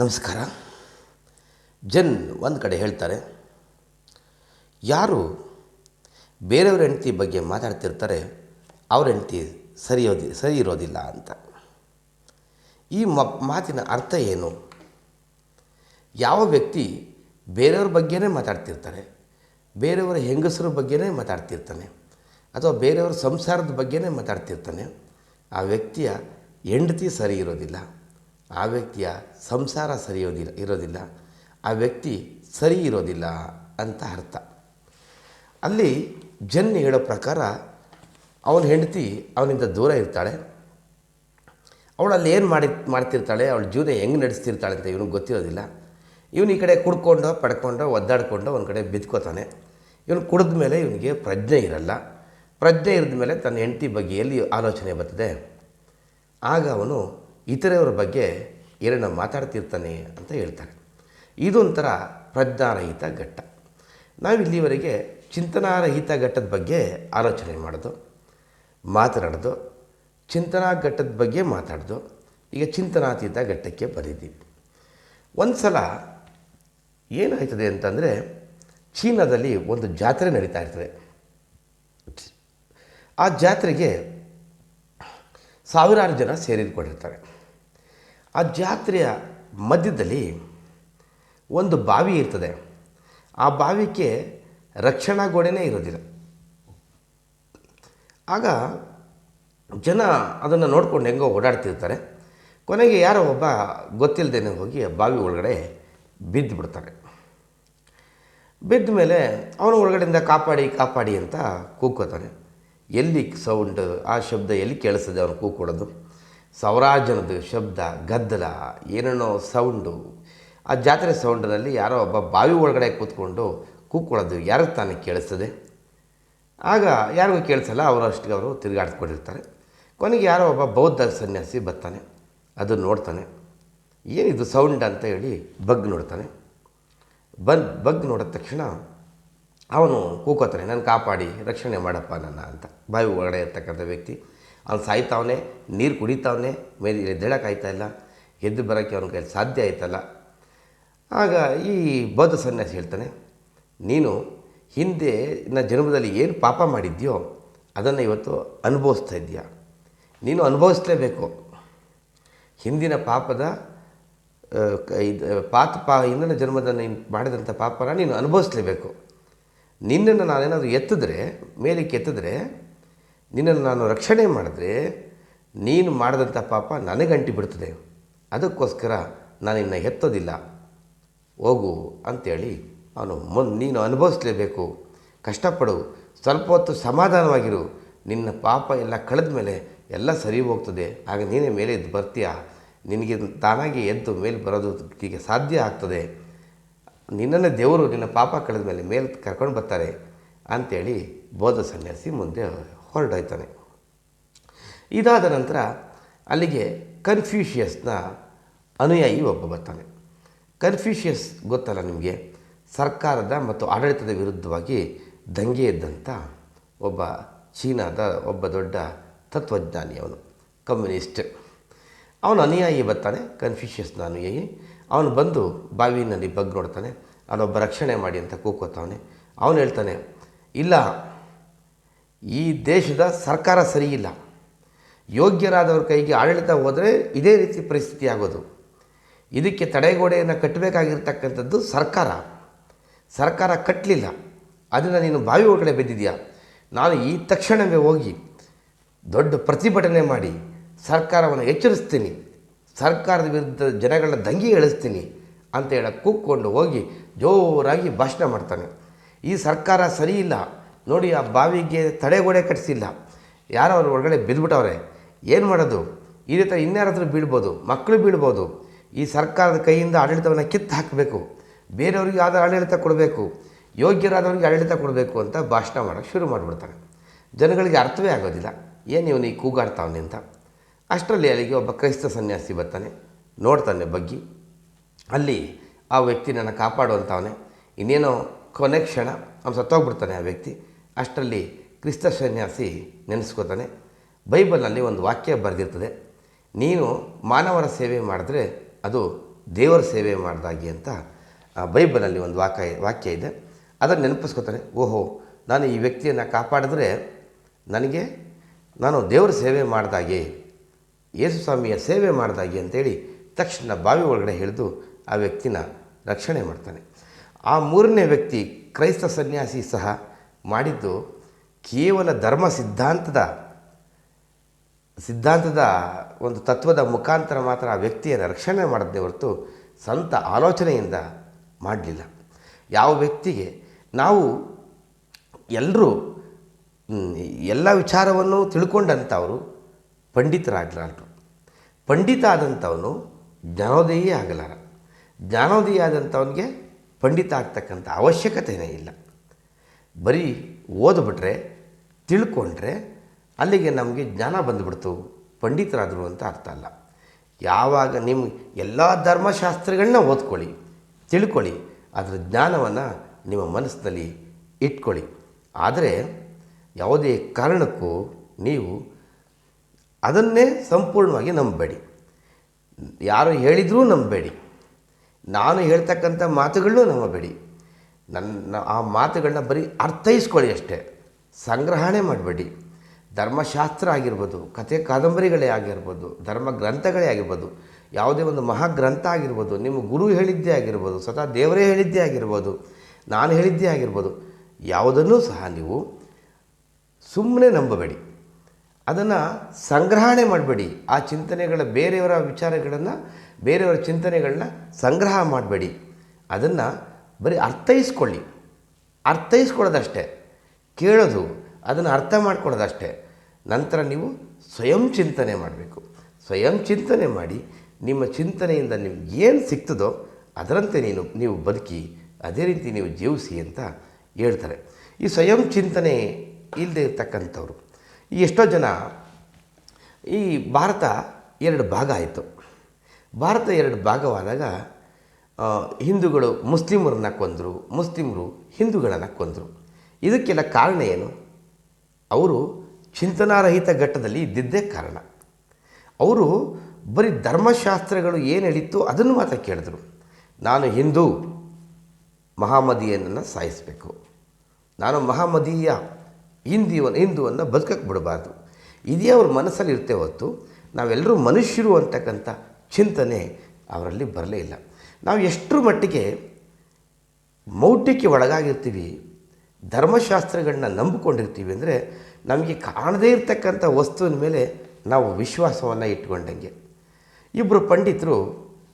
ನಮಸ್ಕಾರ. ಜನ್ ಒಂದು ಕಡೆ ಹೇಳ್ತಾರೆ, ಯಾರು ಬೇರೆಯವ್ರ ಹೆಂಡತಿ ಬಗ್ಗೆ ಮಾತಾಡ್ತಿರ್ತಾರೆ, ಅವ್ರ ಹೆಂಡತಿ ಸರಿಯೋದಿ ಸರಿ ಇರೋದಿಲ್ಲ ಅಂತ. ಈ ಮಾತಿನ ಅರ್ಥ ಏನು? ಯಾವ ವ್ಯಕ್ತಿ ಬೇರೆಯವ್ರ ಬಗ್ಗೆನೇ ಮಾತಾಡ್ತಿರ್ತಾರೆ ಬೇರೆಯವರ ಹೆಂಗಸರ ಬಗ್ಗೆನೇ ಮಾತಾಡ್ತಿರ್ತಾನೆ, ಅಥವಾ ಬೇರೆಯವರ ಸಂಸಾರದ ಬಗ್ಗೆನೇ ಮಾತಾಡ್ತಿರ್ತಾನೆ, ಆ ವ್ಯಕ್ತಿಯ ಹೆಂಡತಿ ಸರಿ ಇರೋದಿಲ್ಲ ಆ ವ್ಯಕ್ತಿಯ ಸಂಸಾರ ಸರಿಯೋದಿಲ್ಲ ಇರೋದಿಲ್ಲ ಆ ವ್ಯಕ್ತಿ ಸರಿ ಇರೋದಿಲ್ಲ ಅಂತ ಅರ್ಥ. ಅಲ್ಲಿ ಜನ್ ಹೇಳೋ ಪ್ರಕಾರ ಅವನ ಹೆಂಡತಿ ಅವನಿಂದ ದೂರ ಇರ್ತಾಳೆ. ಅವಳು ಅಲ್ಲಿ ಏನು ಮಾಡಿ, ಮಾಡ್ತಿರ್ತಾಳೆ, ಅವಳು ಜೀವನ ಹೆಂಗೆ ನಡೆಸ್ತಿರ್ತಾಳೆ ಅಂತ ಇವನಿಗೆ ಗೊತ್ತಿರೋದಿಲ್ಲ. ಇವನು ಈ ಕಡೆ ಕುಡ್ಕೊಂಡು, ಪಡ್ಕೊಂಡು, ಒದ್ದಾಡ್ಕೊಂಡು ಒಂದು ಕಡೆ ಬಿದ್ಕೋತಾನೆ. ಇವನು ಕುಡಿದ ಮೇಲೆ ಇವನಿಗೆ ಪ್ರಜ್ಞೆ ಇರಲ್ಲ. ಪ್ರಜ್ಞೆ ಇರಿದ ಮೇಲೆ ತನ್ನ ಹೆಂಡತಿ ಬಗ್ಗೆ ಎಲ್ಲಿ ಆಲೋಚನೆ ಬರ್ತದೆ? ಆಗ ಅವನು ಇತರೆಯವರ ಬಗ್ಗೆ ಏನನ್ನ ಮಾತಾಡ್ತಿರ್ತಾನೆ ಅಂತ ಹೇಳ್ತಾರೆ. ಇದೊಂಥರ ಪ್ರಜ್ಞಾರಹಿತ ಘಟ್ಟ. ನಾವಿಲ್ಲಿವರೆಗೆ ಚಿಂತನಾರಹಿತ ಘಟ್ಟದ ಬಗ್ಗೆ ಆಲೋಚನೆ ಮಾಡೋದು ಮಾತನಾಡೋದು ಚಿಂತನಾ ಘಟ್ಟದ ಬಗ್ಗೆ ಮಾತಾಡೋದು ಈಗ ಚಿಂತನಾತೀತ ಘಟ್ಟಕ್ಕೆ ಬಂದಿದ್ದೀವಿ. ಒಂದು ಸಲ ಏನಾಯ್ತದೆ ಅಂತಂದರೆ ಚೀನಾದಲ್ಲಿ ಒಂದು ಜಾತ್ರೆ ನಡೀತಾ ಇರ್ತದೆ. ಆ ಜಾತ್ರೆಗೆ ಸಾವಿರಾರು ಜನ ಸೇರಿಕೊಂಡಿರ್ತಾರೆ ಆ ಜಾತ್ರೆಯ ಮಧ್ಯದಲ್ಲಿ ಒಂದು ಬಾವಿ ಇರ್ತದೆ. ಆ ಬಾವಿಗೆ ರಕ್ಷಣಾ ಗೋಡೆನೇ ಇರೋದಿಲ್ಲ. ಆಗ ಜನ ಅದನ್ನು ನೋಡ್ಕೊಂಡು ಹೆಂಗೋ ಓಡಾಡ್ತಿರ್ತಾರೆ. ಕೊನೆಗೆ ಯಾರೋ ಒಬ್ಬ ಗೊತ್ತಿಲ್ಲದೇನೆ ಹೋಗಿ ಆ ಬಾವಿ ಒಳಗಡೆ ಬಿದ್ದು ಬಿಡ್ತಾರೆ. ಬಿದ್ದ ಮೇಲೆ ಅವನು ಒಳಗಡೆಯಿಂದ ಕಾಪಾಡಿ ಕಾಪಾಡಿ ಅಂತ ಕೂಗ್ಕೋತಾನೆ ಎಲ್ಲಿ ಸೌಂಡ್ ಆ ಶಬ್ದ ಎಲ್ಲಿ ಕೇಳಿಸ್ತದೆ ಅವನು ಕೂಗ್ಕೊಡೋದು ಸಾವಿರಾರು ಶಬ್ದ, ಗದ್ದಲ ಏನೇನೋ ಸೌಂಡು. ಆ ಜಾತ್ರೆ ಸೌಂಡಲ್ಲಿ ಯಾರೋ ಒಬ್ಬ ಬಾವಿ ಒಳಗಡೆ ಕೂತ್ಕೊಂಡು ಕೂಕ್ಕೊಳ್ಳೋದು ಯಾರಿಗೆ ತಾನೇ ಕೇಳಿಸ್ತದೆ? ಆಗ ಯಾರಿಗೂ ಕೇಳಿಸಲ್ಲ, ಅವರು ಅಷ್ಟಿಗೆ ಅವರು ತಿರುಗಾಡಿಸ್ಕೊಂಡಿರ್ತಾರೆ ಕೊನೆಗೆ ಯಾರೋ ಒಬ್ಬ ಬೌದ್ಧ ಸನ್ಯಾಸಿ ಬರ್ತಾನೆ ಅದು ನೋಡ್ತಾನೆ. ಏನಿದು ಸೌಂಡ್ ಅಂತ ಹೇಳಿ ಬಗ್ ನೋಡ್ತಾನೆ. ಬಂದು ಬಗ್ ನೋಡಿದ ತಕ್ಷಣ ಅವನು ಕೂಕೋತಾನೆ, ನಾನು ಕಾಪಾಡಿ, ರಕ್ಷಣೆ ಮಾಡಪ್ಪ ನನ್ನ ಅಂತ. ಬಾವಿ ಒಳಗಡೆ ಇರ್ತಕ್ಕಂಥ ವ್ಯಕ್ತಿ ಅವ್ನು ಸಾಯ್ತಾವನೆ, ನೀರು ಕುಡಿತಾವನೆ, ಮೇಲೆ ಎದ್ದೇಳಕ್ಕಾಯ್ತಾ ಇಲ್ಲ, ಎದ್ದು ಬರೋಕ್ಕೆ ಅವನ ಕೈಲಿ ಸಾಧ್ಯ ಆಯ್ತಲ್ಲ. ಆಗ ಈ ಬೌದ್ಧ ಸನ್ಯಾಸಿ ಹೇಳ್ತಾನೆ, ನೀನು ಹಿಂದೆ ನನ್ನ ಜನ್ಮದಲ್ಲಿ ಏನು ಪಾಪ ಮಾಡಿದ್ಯೋ, ಅದನ್ನು ಇವತ್ತು ಅನುಭವಿಸ್ತಾ ಇದೆಯಾ ನೀನು ಅನುಭವಿಸಲೇಬೇಕು. ಹಿಂದಿನ ಪಾಪದ ಇದು, ಪಾತ, ಪಾ, ಹಿಂದಿನ ಜನ್ಮದ ನೀನು ಮಾಡಿದಂಥ ಪಾಪನ ನೀನು ಅನುಭವಿಸ್ಲೇಬೇಕು. ನಿನ್ನನ್ನು ನಾನೇನಾದರೂ ಎತ್ತಿದ್ರೆ ಮೇಲಕ್ಕೆ ಎತ್ತಿದ್ರೆ ನಿನ್ನನ್ನು ನಾನು ರಕ್ಷಣೆ ಮಾಡಿದ್ರೆ ನೀನು ಮಾಡಿದಂಥ ಪಾಪ ನನಗಂಟಿ ಬಿಡ್ತದೆ. ಅದಕ್ಕೋಸ್ಕರ ನಾನು ನಿನ್ನ ಎತ್ತೋದಿಲ್ಲ ಹೋಗು ಅಂತೇಳಿ ಅವನು ಮುನ್, ನೀನು ಅನುಭವಿಸ್ಲೇಬೇಕು. ಕಷ್ಟಪಡು. ಸ್ವಲ್ಪ ಹೊತ್ತು ಸಮಾಧಾನವಾಗಿರು. ನಿನ್ನ ಪಾಪ ಎಲ್ಲ ಕಳೆದ ಮೇಲೆ ಎಲ್ಲ ಸರಿ ಹೋಗ್ತದೆ. ಆಗ ನೀನೇ ಮೇಲೆ ಎದ್ದು ಬರ್ತೀಯ? ನಿನಗೆ ತಾನಾಗಿ ಎದ್ದು ಮೇಲೆ ಬರೋದಕ್ಕೆ ಸಾಧ್ಯ ಆಗ್ತದೆ. ನಿನ್ನನ್ನು ದೇವರು ನಿನ್ನ ಪಾಪ ಕಳೆದ ಮೇಲೆ ಮೇಲೆ ಕರ್ಕೊಂಡು ಬರ್ತಾರೆ ಅಂಥೇಳಿ ಬೋಧ ಸನ್ಯಾಸಿ ಮುಂದೆ ಹೊರಡೋಯ್ತಾನೆ. ಇದಾದ ನಂತರ ಅಲ್ಲಿಗೆ ಕನ್ಫ್ಯೂಷಿಯಸ್ನ ಅನುಯಾಯಿ ಒಬ್ಬ ಬರ್ತಾನೆ. ಕನ್ಫ್ಯೂಷಿಯಸ್ ಗೊತ್ತಲ್ಲ ನಿಮಗೆ? ಸರ್ಕಾರದ ಮತ್ತು ಆಡಳಿತದ ವಿರುದ್ಧವಾಗಿ ದಂಗೆ ಇದ್ದಂಥ ಒಬ್ಬ ಚೀನಾದ ಒಬ್ಬ ದೊಡ್ಡ ತತ್ವಜ್ಞಾನಿ ಅವನು, ಕಮ್ಯುನಿಸ್ಟ್. ಅವನು ಅನುಯಾಯಿ ಬರ್ತಾನೆ, ಕನ್ಫ್ಯೂಷಿಯಸ್ನ ಅನುಯಾಯಿ. ಅವನು ಬಂದು ಬಾವಿನಲ್ಲಿ ಬಗ್ ನೋಡ್ತಾನೆ. ಅವನೊಬ್ಬ ರಕ್ಷಣೆ ಮಾಡಿ ಅಂತ ಕೂಕೋತಾವನೆ. ಅವನು ಹೇಳ್ತಾನೆ, ಇಲ್ಲ ಈ ದೇಶದ ಸರ್ಕಾರ ಸರಿಯಿಲ್ಲ ಯೋಗ್ಯರಾದವ್ರ ಕೈಗೆ ಆಡಳಿತ ಹೋದರೆ ಇದೇ ರೀತಿ ಪರಿಸ್ಥಿತಿ ಆಗೋದು. ಇದಕ್ಕೆ ತಡೆಗೋಡೆಯನ್ನು ಕಟ್ಟಬೇಕಾಗಿರ್ತಕ್ಕಂಥದ್ದು ಸರ್ಕಾರ. ಸರ್ಕಾರ ಕಟ್ಟಲಿಲ್ಲ ಅದನ್ನು ನೀನು ಬಾವಿ ಒಳಗಡೆ ಬಿದ್ದಿದೆಯಾ? ನಾನು ಈ ತಕ್ಷಣವೇ ಹೋಗಿ ದೊಡ್ಡ ಪ್ರತಿಭಟನೆ ಮಾಡಿ ಸರ್ಕಾರವನ್ನು ಎಚ್ಚರಿಸ್ತೀನಿ. ಸರ್ಕಾರದ ವಿರುದ್ಧ ಜನಗಳನ್ನ ದಂಗೆ ಎಳಿಸ್ತೀನಿ ಅಂತ ಹೇಳ ಕೂಕ್ಕೊಂಡು ಹೋಗಿ ಜೋರಾಗಿ ಭಾಷಣ ಮಾಡ್ತಾನೆ. ಈ ಸರ್ಕಾರ ಸರಿಯಿಲ್ಲ ನೋಡಿ, ಆ ಬಾವಿಗೆ ತಡೆಗೋಡೆ ಕಟ್ಟಿಸಿಲ್ಲ ಯಾರೋ ಅವ್ರ ಒಳಗಡೆ ಬಿದ್ದುಬಿಟ್ಟವ್ರೆ ಏನು ಮಾಡೋದು? ಈ ರೀತಿ ಇನ್ಯಾರಾದ್ರೂ ಬೀಳ್ಬೋದು ಮಕ್ಕಳು ಬೀಳ್ಬೋದು. ಈ ಸರ್ಕಾರದ ಕೈಯಿಂದ ಆಡಳಿತವನ್ನು ಕಿತ್ತು ಹಾಕಬೇಕು. ಬೇರೆಯವ್ರಿಗೆ ಆದ ಆಡಳಿತ ಕೊಡಬೇಕು. ಯೋಗ್ಯರಾದವ್ರಿಗೆ ಆಡಳಿತ ಕೊಡಬೇಕು ಅಂತ ಭಾಷಣ ಮಾಡೋಕ್ಕೆ ಶುರು ಮಾಡಿಬಿಡ್ತಾನೆ ಜನಗಳಿಗೆ ಅರ್ಥವೇ ಆಗೋದಿಲ್ಲ. ಏನು ಇವನು ಈ ಕೂಗಾಡ್ತಾವನೆ ಅಂತ. ಅಷ್ಟರಲ್ಲಿ ಅಲ್ಲಿಗೆ ಒಬ್ಬ ಕ್ರೈಸ್ತ ಸನ್ಯಾಸಿ ಬರ್ತಾನೆ. ನೋಡ್ತಾನೆ ಬಗ್ಗಿ. ಅಲ್ಲಿ ಆ ವ್ಯಕ್ತಿ ನನ್ನ ಕಾಪಾಡುವಂಥವನೇ ಇನ್ನೇನೋ ಕೊನೆ ಕ್ಷಣ, ಅವ್ನು ಸತ್ತೋಗ್ಬಿಡ್ತಾನೆ ಆ ವ್ಯಕ್ತಿ. ಅಷ್ಟರಲ್ಲಿ ಕ್ರಿಸ್ತ ಸನ್ಯಾಸಿ ನೆನೆಸ್ಕೋತಾನೆ, ಬೈಬಲ್ನಲ್ಲಿ ಒಂದು ವಾಕ್ಯ ಬರೆದಿರ್ತದೆ, ನೀನು ಮಾನವರ ಸೇವೆ ಮಾಡಿದ್ರೆ ಅದು ದೇವರ ಸೇವೆ ಮಾಡ್ದಾಗೆ ಅಂತ ಬೈಬಲಲ್ಲಿ ಒಂದು ವಾಕ್ಯ ವಾಕ್ಯ ಇದೆ. ಅದನ್ನು ನೆನಪಿಸ್ಕೊತಾನೆ, ಓಹೋ, ನಾನು ಈ ವ್ಯಕ್ತಿಯನ್ನು ಕಾಪಾಡಿದ್ರೆ ನನಗೆ, ನಾನು ದೇವರ ಸೇವೆ ಮಾಡಿದಾಗೆ, ಯೇಸು ಸ್ವಾಮಿಯ ಸೇವೆ ಮಾಡಿದಾಗೆ ಅಂತೇಳಿ ತಕ್ಷಣ ಬಾವಿ ಒಳಗಡೆ ಹಿಡಿದು ಆ ವ್ಯಕ್ತಿನ ರಕ್ಷಣೆ ಮಾಡ್ತಾನೆ. ಆ ಮೂರನೇ ವ್ಯಕ್ತಿ ಕ್ರೈಸ್ತ ಸನ್ಯಾಸಿ ಸಹ ಮಾಡಿದ್ದು ಕೇವಲ ಧರ್ಮ ಸಿದ್ಧಾಂತದ ಸಿದ್ಧಾಂತದ ಒಂದು ತತ್ವದ ಮುಖಾಂತರ ಮಾತ್ರ ಆ ವ್ಯಕ್ತಿಯನ್ನು ರಕ್ಷಣೆ ಮಾಡದೇ ಹೊರತು ಸ್ವಂತ ಆಲೋಚನೆಯಿಂದ ಮಾಡಲಿಲ್ಲ. ಯಾವ ವ್ಯಕ್ತಿಗೆ ನಾವು ಎಲ್ಲರೂ ಎಲ್ಲ ವಿಚಾರವನ್ನು ತಿಳ್ಕೊಂಡಂಥವರು ಪಂಡಿತರಾಗಲಾರರು ಪಂಡಿತ ಆದಂಥವನು ಜ್ಞಾನೋದಯೇ ಆಗಲಾರ. ಜ್ಞಾನೋದಯ ಆದಂಥವನಿಗೆ ಪಂಡಿತ ಆಗ್ತಕ್ಕಂಥ ಅವಶ್ಯಕತೆಯೇ ಇಲ್ಲ. ಬರೀ ಓದ್ಬಿಟ್ರೆ, ತಿಳ್ಕೊಂಡ್ರೆ ಅಲ್ಲಿಗೆ ನಮಗೆ ಜ್ಞಾನ ಬಂದುಬಿಡ್ತು. ಪಂಡಿತರಾದರು ಅಂತ ಅರ್ಥ ಅಲ್ಲ. ಯಾವಾಗ ನಿಮ್ಮ ಎಲ್ಲ ಧರ್ಮಶಾಸ್ತ್ರಗಳನ್ನ ಓದ್ಕೊಳ್ಳಿ, ತಿಳ್ಕೊಳ್ಳಿ, ಅದರ ಜ್ಞಾನವನ್ನು ನಿಮ್ಮ ಮನಸ್ಸಿನಲ್ಲಿ ಇಟ್ಕೊಳ್ಳಿ. ಆದರೆ ಯಾವುದೇ ಕಾರಣಕ್ಕೂ ನೀವು ಅದನ್ನೇ ಸಂಪೂರ್ಣವಾಗಿ ನಂಬಬೇಡಿ. ಯಾರು ಹೇಳಿದರೂ ನಂಬಬೇಡಿ. ನಾನು ಹೇಳ್ತಕ್ಕಂಥ ಮಾತುಗಳನ್ನೂ ನಂಬಬೇಡಿ. ನನ್ನ ಆ ಮಾತುಗಳನ್ನ ಬರೀ ಅರ್ಥೈಸ್ಕೊಳ್ಳಿ ಅಷ್ಟೇ. ಸಂಗ್ರಹಣೆ ಮಾಡಬೇಡಿ. ಧರ್ಮಶಾಸ್ತ್ರ ಆಗಿರ್ಬೋದು, ಕಥೆ ಕಾದಂಬರಿಗಳೇ ಆಗಿರ್ಬೋದು, ಧರ್ಮ ಗ್ರಂಥಗಳೇ ಆಗಿರ್ಬೋದು, ಯಾವುದೇ ಒಂದು ಮಹಾಗ್ರಂಥ ಆಗಿರ್ಬೋದು, ನಿಮ್ಮ ಗುರು ಹೇಳಿದ್ದೇ ಆಗಿರ್ಬೋದು ಸ್ವತಃ ದೇವರೇ ಹೇಳಿದ್ದೇ ಆಗಿರ್ಬೋದು, ನಾನು ಹೇಳಿದ್ದೇ ಆಗಿರ್ಬೋದು, ಯಾವುದನ್ನೂ ಸಹ ನೀವು ಸುಮ್ಮನೆ ನಂಬಬೇಡಿ. ಅದನ್ನು ಸಂಗ್ರಹಣೆ ಮಾಡಬೇಡಿ. ಆ ಚಿಂತನೆಗಳ, ಬೇರೆಯವರ ವಿಚಾರಗಳನ್ನು, ಬೇರೆಯವರ ಚಿಂತನೆಗಳನ್ನ ಸಂಗ್ರಹ ಮಾಡಬೇಡಿ. ಅದನ್ನು ಬರೀ ಅರ್ಥೈಸ್ಕೊಳ್ಳಿ. ಅರ್ಥೈಸ್ಕೊಳ್ಳೋದಷ್ಟೇ. ಕೇಳೋದು, ಅದನ್ನು ಅರ್ಥ ಮಾಡ್ಕೊಳ್ಳೋದಷ್ಟೇ. ನಂತರ ನೀವು ಸ್ವಯಂ ಚಿಂತನೆ ಮಾಡಬೇಕು. ಸ್ವಯಂ ಚಿಂತನೆ ಮಾಡಿ, ನಿಮ್ಮ ಚಿಂತನೆಯಿಂದ ನಿಮ್ಗೆ ಏನು ಸಿಗ್ತದೋ ಅದರಂತೆ ನೀನು, ನೀವು ಬದುಕಿ, ಅದೇ ರೀತಿ ನೀವು ಜೀವಿಸಿ ಅಂತ ಹೇಳ್ತಾರೆ. ಈ ಸ್ವಯಂ ಚಿಂತನೆ ಇಲ್ಲದೆ ಇರ್ತಕ್ಕಂಥವ್ರು. ಈ ಎಷ್ಟೋ ಜನ, ಈ ಭಾರತ ಎರಡು ಭಾಗ ಆಯಿತು. ಭಾರತ ಎರಡು ಭಾಗವಾದಾಗ ಹಿಂದೂಗಳು ಮುಸ್ಲಿಮರನ್ನು ಕೊಂದರು, ಮುಸ್ಲಿಮರು ಹಿಂದೂಗಳನ್ನು ಕೊಂದರು. ಇದಕ್ಕೆಲ್ಲ ಕಾರಣ ಏನು? ಅವರು ಚಿಂತನಾರಹಿತ ಘಟ್ಟದಲ್ಲಿ ಇದ್ದಿದ್ದೇ ಕಾರಣ. ಅವರು ಬರೀ ಧರ್ಮಶಾಸ್ತ್ರಗಳು ಏನು ಹೇಳಿತ್ತು ಅದನ್ನು ಮಾತ್ರ ಕೇಳಿದ್ರು. ನಾನು ಹಿಂದೂ ಮಹಾಮದಿಯನನ್ನು ಸಾಯಿಸಬೇಕು. ನಾನು ಮಹಾಮದೀಯ ಹಿಂದಿಯವನ್ನು ಹಿಂದೂವನ್ನು ಬದುಕಕ್ಕೆ ಬಿಡಬಾರ್ದು. ಇದೇ ಅವ್ರ ಮನಸ್ಸಲ್ಲಿ ಇರ್ತೇ ಹೊತ್ತು ನಾವೆಲ್ಲರೂ ಮನುಷ್ಯರು ಅಂತಕ್ಕಂಥ ಚಿಂತನೆ ಅವರಲ್ಲಿ ಬರಲೇ ಇಲ್ಲ. ನಾವು ಎಷ್ಟರ ಮಟ್ಟಿಗೆ ಮೌಢ್ಯಕ್ಕೆ ಒಳಗಾಗಿರ್ತೀವಿ, ಧರ್ಮಶಾಸ್ತ್ರಗಳನ್ನ ನಂಬಿಕೊಂಡಿರ್ತೀವಿ ಅಂದರೆ ನಮಗೆ ಕಾಣದೇ ಇರತಕ್ಕಂಥ ವಸ್ತುವಿನ ಮೇಲೆ ನಾವು ವಿಶ್ವಾಸವನ್ನು ಇಟ್ಕೊಂಡಂಗೆ. ಇಬ್ಬರು ಪಂಡಿತರು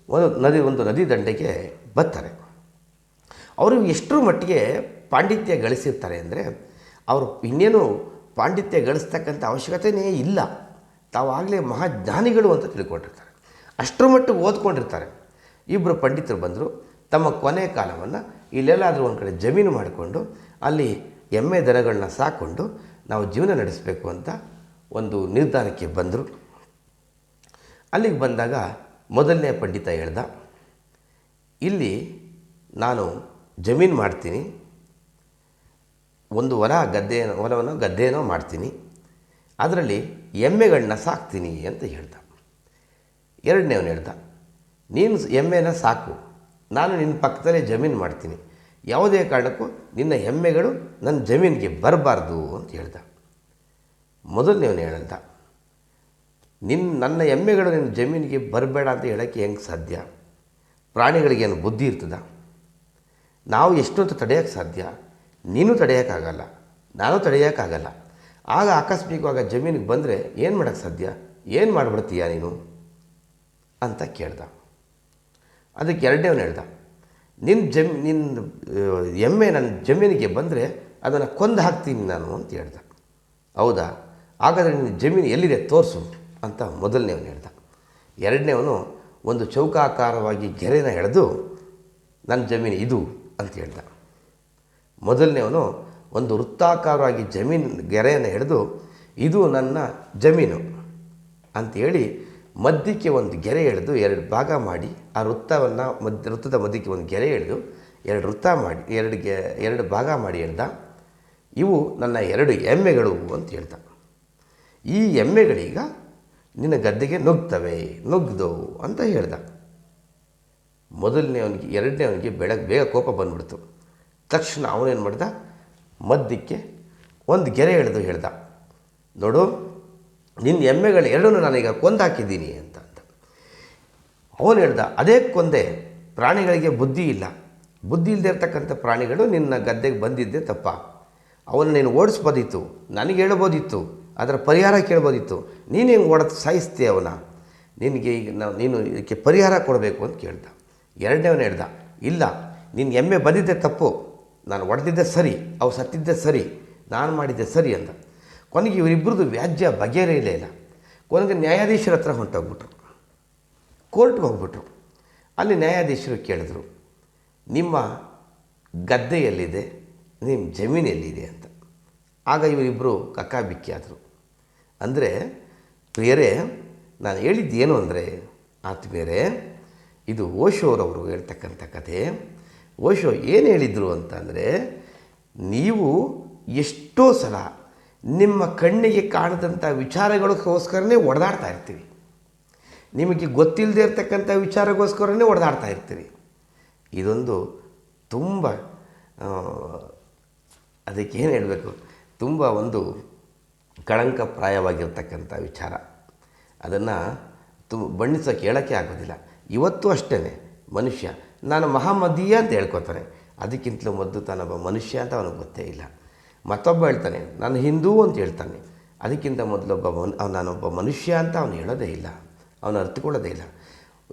ಒಂದು ನದಿ ಒಂದು ನದಿ ದಂಡೆಗೆ ಬರ್ತಾರೆ. ಅವರು ಎಷ್ಟರ ಮಟ್ಟಿಗೆ ಪಾಂಡಿತ್ಯ ಗಳಿಸಿರ್ತಾರೆ ಅಂದರೆ ಅವರು ಇನ್ನೇನು ಪಾಂಡಿತ್ಯ ಗಳಿಸ್ತಕ್ಕಂಥ ಅವಶ್ಯಕತೆಯೇ ಇಲ್ಲ. ತಾವಾಗಲೇ ಮಹಾಜ್ಞಾನಿಗಳು ಅಂತ ತಿಳ್ಕೊಂಡಿರ್ತಾರೆ. ಅಷ್ಟರ ಮಟ್ಟಿಗೆ ಓದ್ಕೊಂಡಿರ್ತಾರೆ. ಇಬ್ಬರು ಪಂಡಿತರು ಬಂದರು. ತಮ್ಮ ಕೊನೆ ಕಾಲವನ್ನು ಇಲ್ಲೆಲ್ಲಾದರೂ ಒಂದು ಕಡೆ ಜಮೀನು ಮಾಡಿಕೊಂಡು, ಅಲ್ಲಿ ಎಮ್ಮೆ ದನಗಳನ್ನ ಸಾಕೊಂಡು ನಾವು ಜೀವನ ನಡೆಸಬೇಕು ಅಂತ ಒಂದು ನಿರ್ಧಾರಕ್ಕೆ ಬಂದರು. ಅಲ್ಲಿಗೆ ಬಂದಾಗ ಮೊದಲನೇ ಪಂಡಿತ ಹೇಳ್ದ, ಇಲ್ಲಿ ನಾನು ಜಮೀನು ಮಾಡ್ತೀನಿ. ಒಂದು ಹೊಲ ಗದ್ದೆ ಹೊಲವನ್ನು ಗದ್ದೆನೋ ಮಾಡ್ತೀನಿ. ಅದರಲ್ಲಿ ಎಮ್ಮೆಗಳನ್ನ ಸಾಕ್ತೀನಿ ಅಂತ ಹೇಳ್ದ. ಎರಡನೇವನು ಹೇಳ್ದ ನೀನು ಎಮ್ಮೆನ ಸಾಕು. ನಾನು ನಿನ್ನ ಪಕ್ಕದಲ್ಲೇ ಜಮೀನು ಮಾಡ್ತೀನಿ. ಯಾವುದೇ ಕಾರಣಕ್ಕೂ ನಿನ್ನ ಎಮ್ಮೆಗಳು ನನ್ನ ಜಮೀನಿಗೆ ಬರಬಾರ್ದು ಅಂತ ಹೇಳ್ದ. ಮೊದಲನೇವನು ಹೇಳಂತ ನಿನ್ನ ನನ್ನ ಎಮ್ಮೆಗಳು ನಿನ್ನ ಜಮೀನಿಗೆ ಬರಬೇಡ ಅಂತ ಹೇಳೋಕ್ಕೆ ಹೆಂಗೆ ಸಾಧ್ಯ? ಪ್ರಾಣಿಗಳಿಗೇನು ಬುದ್ಧಿ ಇರ್ತದ? ನಾವು ಎಷ್ಟೊತ್ತು ತಡೆಯೋಕ್ಕೆ ಸಾಧ್ಯ? ನೀನು ತಡೆಯೋಕ್ಕಾಗಲ್ಲ ನಾನು ತಡೆಯೋಕ್ಕಾಗಲ್ಲ ಆಗ ಆಕಸ್ಮಿಕವಾಗ ಜಮೀನಿಗೆ ಬಂದರೆ ಏನು ಮಾಡೋಕ್ಕೆ ಸಾಧ್ಯ? ಏನು ಮಾಡಿಬಿಡ್ತೀಯಾ ನೀನು? ಅಂತ ಕೇಳ್ದ. ಅದಕ್ಕೆ ಎರಡನೇವನು ಹೇಳ್ದ ನಿನ್ನ ಜಮ್ ನಿನ್ನ ಎಮ್ಮೆ ನನ್ನ ಜಮೀನಿಗೆ ಬಂದರೆ ಅದನ್ನು ಕೊಂದು ಹಾಕ್ತೀನಿ ನಾನು ಅಂತ ಹೇಳ್ದ. ಹೌದಾ? ಹಾಗಾದರೆ ನಿನ್ನ ಜಮೀನು ಎಲ್ಲಿದೆ ತೋರಿಸು ಅಂತ ಮೊದಲನೇವನು ಹೇಳ್ದ. ಎರಡನೇವನು ಒಂದು ಚೌಕಾಕಾರವಾಗಿ ಗೆರೆನ ಎಳೆದು ನನ್ನ ಜಮೀನು ಇದು ಅಂತ ಹೇಳ್ದ. ಮೊದಲನೇವನು ಒಂದು ವೃತ್ತಾಕಾರವಾಗಿ ಜಮೀನು ಗೆರೆಯನ್ನು ಹಿಡಿದು ಇದು ನನ್ನ ಜಮೀನು ಅಂತೇಳಿ ಮಧ್ಯಕ್ಕೆ ಒಂದು ಗೆರೆ ಎಳೆದು ಎರಡು ಭಾಗ ಮಾಡಿ, ಆ ವೃತ್ತವನ್ನು ಮಧ್ಯ ವೃತ್ತದ ಮಧ್ಯಕ್ಕೆ ಒಂದು ಗೆರೆ ಎಳೆದು ಎರಡು ವೃತ್ತ ಮಾಡಿ, ಎರಡು ಗೆ, ಎರಡು ಭಾಗ ಮಾಡಿ ಹೇಳ್ದ. ಇವು ನನ್ನ ಎರಡು ಎಮ್ಮೆಗಳು ಅಂತ ಹೇಳ್ದ. ಈ ಎಮ್ಮೆಗಳೀಗ ನಿನ್ನ ಗದ್ದೆಗೆ ನುಗ್ತವೆ ನುಗ್ದು ಅಂತ ಹೇಳ್ದ. ಮೊದಲನೇ ಅವನಿಗೆ ಎರಡನೇ ಅವನಿಗೆ ಬೆಳಗ್ಗೆ ಬೇಗ ಕೋಪ ಬಂದ್ಬಿಡ್ತು. ತಕ್ಷಣ ಅವನೇನು ಮಾಡ್ದ? ಮಧ್ಯಕ್ಕೆ ಒಂದು ಗೆರೆ ಎಳೆದು ಹೇಳ್ದ. ನೋಡು ನಿನ್ನ ಎಮ್ಮೆಗಳು ಎರಡನ್ನೂ ನಾನೀಗ ಕೊಂದಾಕಿದ್ದೀನಿ ಅಂತ ಅಂತ ಅವನು ಹೇಳ್ದ, ಅದೇ ಕೊಂದೆ, ಪ್ರಾಣಿಗಳಿಗೆ ಬುದ್ಧಿ ಇಲ್ಲ. ಬುದ್ಧಿ ಇಲ್ಲದೆ ಇರ್ತಕ್ಕಂಥ ಪ್ರಾಣಿಗಳು ನಿನ್ನ ಗದ್ದೆಗೆ ಬಂದಿದ್ದೆ ತಪ್ಪ. ಅವನು ನೀನು ಓಡಿಸ್ಬೋದಿತ್ತು, ನನಗೆ ಹೇಳ್ಬೋದಿತ್ತು, ಅದರ ಪರಿಹಾರ ಕೇಳ್ಬೋದಿತ್ತು. ನೀನು ಹೆಂಗೆ ಓಡೋದು ಸಾಯಿಸ್ತೀಯ ಅವನ? ನಿನಗೆ ಈಗ ನಾವು ನೀನು ಇದಕ್ಕೆ ಪರಿಹಾರ ಕೊಡಬೇಕು ಅಂತ ಕೇಳ್ದ. ಎರಡನೇವನು ಹೇಳ್ದ, ಇಲ್ಲ ನಿನ್ನ ಎಮ್ಮೆ ಬಂದಿದ್ದೆ ತಪ್ಪು. ನಾನು ಒಡೆದಿದ್ದೆ ಸರಿ, ಅವು ಸತ್ತಿದ್ದೆ ಸರಿ, ನಾನು ಮಾಡಿದ್ದೆ ಸರಿ ಅಂತ ಕೊನೆಗೆ ಇವರಿಬ್ಬರದು ವ್ಯಾಜ್ಯ ಬಗೆಹರಿಯಲೇ ಇಲ್ಲ ಕೊನೆಗೆ ನ್ಯಾಯಾಧೀಶರ ಹತ್ರ ಹೊಂಟೋಗ್ಬಿಟ್ರು. ಕೋರ್ಟ್ಗೆ ಹೋಗ್ಬಿಟ್ರು. ಅಲ್ಲಿ ನ್ಯಾಯಾಧೀಶರು ಕೇಳಿದ್ರು, ನಿಮ್ಮ ಗದ್ದೆ ಎಲ್ಲಿದೆ ನಿಮ್ಮ ಜಮೀನು ಎಲ್ಲಿದೆ ಅಂತ. ಆಗ ಇವರಿಬ್ಬರು ಕಕ್ಕಾಬಿಕ್ಕಿ ಆದರು. ಅಂದರೆ, ಪ್ರಿಯರೇ, ನಾನು ಹೇಳಿದ್ದು ಏನು ಅಂದರೆ, ಆತ್ಮೀಯರೇ, ಇದು ಓಶೋರವರು ಹೇಳ್ತಕ್ಕಂಥ ಕಥೆ. ಓಶೋ ಏನು ಹೇಳಿದರು ಅಂತಂದರೆ, ನೀವು ಎಷ್ಟೋ ಸಲ ನಿಮ್ಮ ಕಣ್ಣಿಗೆ ಕಾಣದಂಥ ವಿಚಾರಗಳಿಗೋಸ್ಕರನೇ ಒಡೆದಾಡ್ತಾ ಇರ್ತೀವಿ. ನಿಮಗೆ ಗೊತ್ತಿಲ್ಲದೆ ಇರ್ತಕ್ಕಂಥ ವಿಚಾರಗೋಸ್ಕರನೇ ಒಡೆದಾಡ್ತಾ ಇರ್ತೀವಿ. ಇದೊಂದು ತುಂಬ ಅದಕ್ಕೆ ಏನು ಹೇಳಬೇಕು? ತುಂಬ ಒಂದು ಕಳಂಕಪ್ರಾಯವಾಗಿರ್ತಕ್ಕಂಥ ವಿಚಾರ. ಅದನ್ನು ತುಂಬ ಬಣ್ಣಿಸೋಕೆ ಹೇಳೋಕ್ಕೆ ಆಗೋದಿಲ್ಲ. ಇವತ್ತು ಅಷ್ಟೇ ಮನುಷ್ಯ. ನಾನು ಮಹಾಮದೀಯ ಅಂತ ಹೇಳ್ಕೊತಾರೆ ಅದಕ್ಕಿಂತಲೂ ಮೊದಲು ತಾನೊಬ್ಬ ಮನುಷ್ಯ ಅಂತ ಅವನಿಗೆ ಗೊತ್ತೇ ಇಲ್ಲ. ಮತ್ತೊಬ್ಬ ಹೇಳ್ತಾನೆ, ನಾನು ಹಿಂದೂ ಅಂತ ಹೇಳ್ತಾನೆ. ಅದಕ್ಕಿಂತ ಮೊದಲೊಬ್ಬ ಮನ್ ನಾನೊಬ್ಬ ಮನುಷ್ಯ ಅಂತ ಅವನು ಹೇಳೋದೇ ಇಲ್ಲ. ಅವನು ಅರ್ಥಕೊಳ್ಳೋದೇ ಇಲ್ಲ.